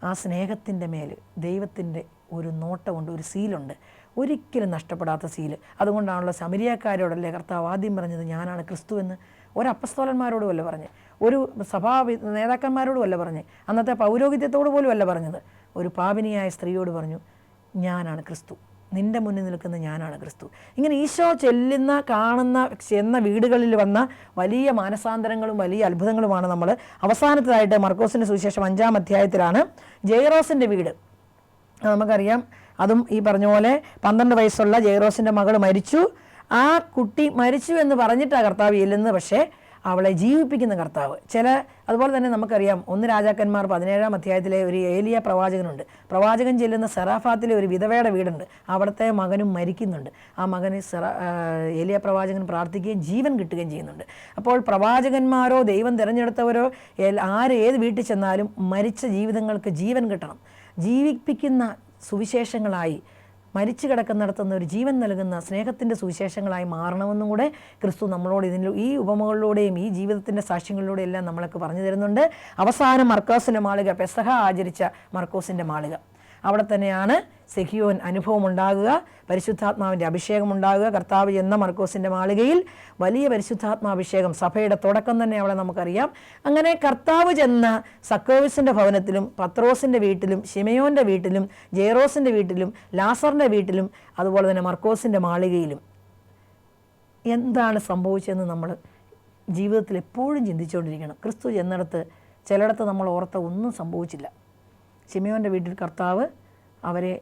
ആ സ്നേഹത്തിന്റെ മേൽ ദൈവത്തിന്റെ ഒരു നോട്ടമുണ്ട് ഒരു സീലുണ്ട്. ഒരിക്കലും നഷ്ടപ്പെടാത്ത സീൽ. അതുകൊണ്ടാണല്ലോ സമരിയക്കാരോടല്ലേ കർത്താവ് ആദ്യം പറഞ്ഞത് ഞാനാണ് ക്രിസ്തു എന്ന്. ഒരപ്പസ്തോലന്മാരോടുമല്ല പറഞ്ഞത്? പറഞ്ഞ് ഒരു സഭാ നേതാക്കന്മാരോടുമല്ല നേതാക്കന്മാരോടും പറഞ്ഞ്. അന്നത്തെ പൗരോഹിത്യത്തോട് പോലും അല്ല പറഞ്ഞത്. ഒരു പാപിനിയായ സ്ത്രീയോട് പറഞ്ഞു ഞാനാണ് ക്രിസ്തു. നിന്റെ മുന്നിൽ നിൽക്കുന്ന ഞാനാണ് ക്രിസ്തു. ഇങ്ങനെ ഈശോ ചെല്ലുന്ന കാണുന്ന ചെന്ന വീടുകളിൽ വന്ന വലിയ മാനസാന്തരങ്ങളും വലിയ അത്ഭുതങ്ങളുമാണ് നമ്മൾ അവസാനത്തതായിട്ട് മർക്കോസിന്റെ സുവിശേഷം അഞ്ചാം അധ്യായത്തിലാണ് ജയറോസിന്റെ വീട്. നമുക്കറിയാം. അതും ഈ പറഞ്ഞ പോലെ പന്ത്രണ്ട് വയസ്സുള്ള ജയറോസിന്റെ മകൾ മരിച്ചു. ആ കുട്ടി മരിച്ചു എന്ന് പറഞ്ഞിട്ടാണ് കർത്താവ് ചെല്ലുന്നത്. പക്ഷേ അവളെ ജീവിപ്പിക്കുന്ന കർത്താവ്. ചില അതുപോലെ തന്നെ നമുക്കറിയാം ഒന്ന് രാജാക്കന്മാർ പതിനേഴാം അധ്യായത്തിലെ ഒരു ഏലിയ പ്രവാചകനുണ്ട്. പ്രവാചകൻ ചെല്ലുന്ന സെറാഫാത്തിലെ ഒരു വിധവയുടെ വീടുണ്ട്. അവിടുത്തെ മകനും മരിക്കുന്നുണ്ട്. ആ മകന് സെറ ഏലിയ പ്രവാചകൻ പ്രാർത്ഥിക്കുകയും ജീവൻ കിട്ടുകയും ചെയ്യുന്നുണ്ട്. അപ്പോൾ പ്രവാചകന്മാരോ ദൈവം തിരഞ്ഞെടുത്തവരോ ആര് ഏത് വീട്ടിൽ ചെന്നാലും മരിച്ച ജീവിതങ്ങൾക്ക് ജീവൻ കിട്ടണം. ജീവിപ്പിക്കുന്ന സുവിശേഷങ്ങളായി മരിച്ചു കിടക്കുന്നിടത്തുനിന്ന് ഒരു ജീവൻ നൽകുന്ന സ്നേഹത്തിന്റെ സുവിശേഷങ്ങളായി മാറണമെന്നും കൂടെ ക്രിസ്തു നമ്മളോട് ഇതിൽ ഈ ഉപമകളിലൂടെയും ഈ ജീവിതത്തിന്റെ സാക്ഷ്യങ്ങളിലൂടെയും എല്ലാം നമ്മളൊക്കെ പറഞ്ഞു തരുന്നുണ്ട്. അവസാനം മർക്കോസിന്റെ മാളിക പെസഹ ആചരിച്ച മർക്കോസിന്റെ മാളിക. അവിടെ തന്നെയാണ് സെഹിയോൻ അനുഭവം ഉണ്ടാകുക പരിശുദ്ധാത്മാവിന്റെ അഭിഷേകം ഉണ്ടാകുക കർത്താവ് എന്ന മർക്കോസിന്റെ മാളികയിൽ വലിയ പരിശുദ്ധാത്മാഭിഷേകം സഭയുടെ തുടക്കം തന്നെ അവളെ നമുക്കറിയാം. അങ്ങനെ കർത്താവ് ചെന്ന സക്കോവിസിന്റെ ഭവനത്തിലും പത്രോസിന്റെ വീട്ടിലും ഷിമയോന്റെ വീട്ടിലും ജെയറോസിന്റെ വീട്ടിലും ലാസറിന്റെ വീട്ടിലും അതുപോലെ തന്നെ മർക്കോസിന്റെ മാളികയിലും. എന്താണ് സംഭവിച്ചതെന്ന് നമ്മൾ ജീവിതത്തിൽ എപ്പോഴും ചിന്തിച്ചുകൊണ്ടിരിക്കണം. ക്രിസ്തു ചെന്നിടത്ത് ചിലയിടത്ത് നമ്മൾ ഓർത്ത ഒന്നും സംഭവിച്ചില്ല. ഷിമയോന്റെ വീട്ടിൽ കർത്താവ് അവരെ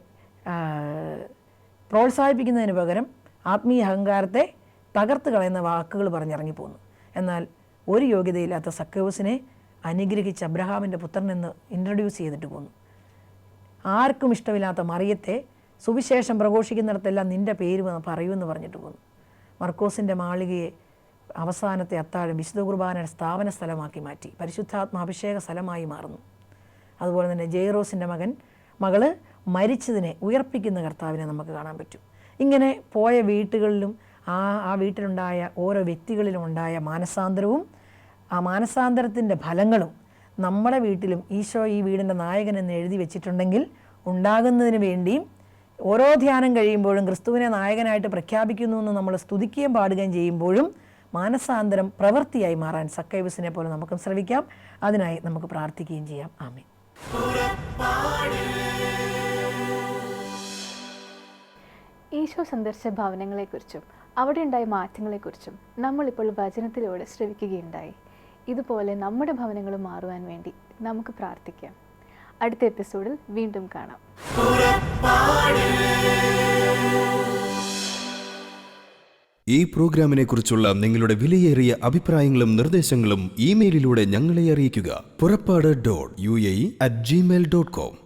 പ്രോത്സാഹിപ്പിക്കുന്നതിന് പകരം ആത്മീയ അഹങ്കാരത്തെ തകർത്ത് കളയുന്ന വാക്കുകൾ പറഞ്ഞിറങ്ങിപ്പോന്നു. എന്നാൽ ഒരു യോഗ്യതയില്ലാത്ത സക്കേവസിനെ അനുഗ്രഹിച്ച് അബ്രഹാമിന്റെ പുത്രനെന്ന് ഇൻട്രൊഡ്യൂസ് ചെയ്തിട്ട് പോന്നു. ആർക്കും ഇഷ്ടമില്ലാത്ത മറിയത്തെ സുവിശേഷം പ്രഘോഷിക്കുന്നിടത്തെല്ലാം നിന്റെ പേര് വന്ന് പറയുമെന്ന് പറഞ്ഞിട്ട് പോന്നു. മർക്കോസിന്റെ മാളികയെ അവസാനത്തെ അത്താഴം വിശുദ്ധ കുർബാനയുടെ സ്ഥാപന സ്ഥലമാക്കി മാറ്റി പരിശുദ്ധാത്മാഭിഷേക സ്ഥലമായി മാറുന്നു. അതുപോലെ തന്നെ ജെയ്റോസിന്റെ മകൻ മകൾ മരിച്ചതിനെ ഉയർപ്പിക്കുന്ന കർത്താവിനെ നമുക്ക് കാണാൻ പറ്റും. ഇങ്ങനെ പോയ വീട്ടുകളിലും ആ ആ വീട്ടിലുണ്ടായ ഓരോ വ്യക്തികളിലും ഉണ്ടായ മാനസാന്തരവും ആ മാനസാന്തരത്തിന്റെ ഫലങ്ങളും നമ്മുടെ വീട്ടിലും ഈശോ ഈ വീടിന്റെ നായകൻ എന്ന് എഴുതി വെച്ചിട്ടുണ്ടെങ്കിൽ ഉണ്ടാകുന്നതിന് വേണ്ടിയും ഓരോ ധ്യാനം കഴിയുമ്പോഴും ക്രിസ്തുവിനെ നായകനായിട്ട് പ്രഖ്യാപിക്കുന്നു എന്ന് നമ്മൾ സ്തുതിക്കുകയും പാടുകയും ചെയ്യുമ്പോഴും മാനസാന്തരം പ്രവൃത്തിയായി മാറാൻ സക്കൈവസിനെ പോലെ നമുക്കും ശ്രമിക്കാം. അതിനായി നമുക്ക് പ്രാർത്ഥിക്കുകയും ചെയ്യാം. ആമേ ഈശോ സന്ദർശിച്ച ഭവനങ്ങളെക്കുറിച്ചും അവിടെ ഉണ്ടായ മാറ്റങ്ങളെക്കുറിച്ചും നമ്മളിപ്പോൾ വചനത്തിലൂടെ ശ്രവിക്കുകയുണ്ടായി. ഇതുപോലെ നമ്മുടെ ഭവനങ്ങൾ മാറുവാൻ വേണ്ടി നമുക്ക് പ്രാർത്ഥിക്കാം. അടുത്ത എപ്പിസോഡിൽ വീണ്ടും കാണാം. ഈ പ്രോഗ്രാമിനെ കുറിച്ചുള്ള നിങ്ങളുടെ വിലയേറിയ അഭിപ്രായങ്ങളും നിർദ്ദേശങ്ങളും ഇമെയിലിലൂടെ ഞങ്ങളെ അറിയിക്കുക. പുറപ്പാട് dot U A at Gmail dot com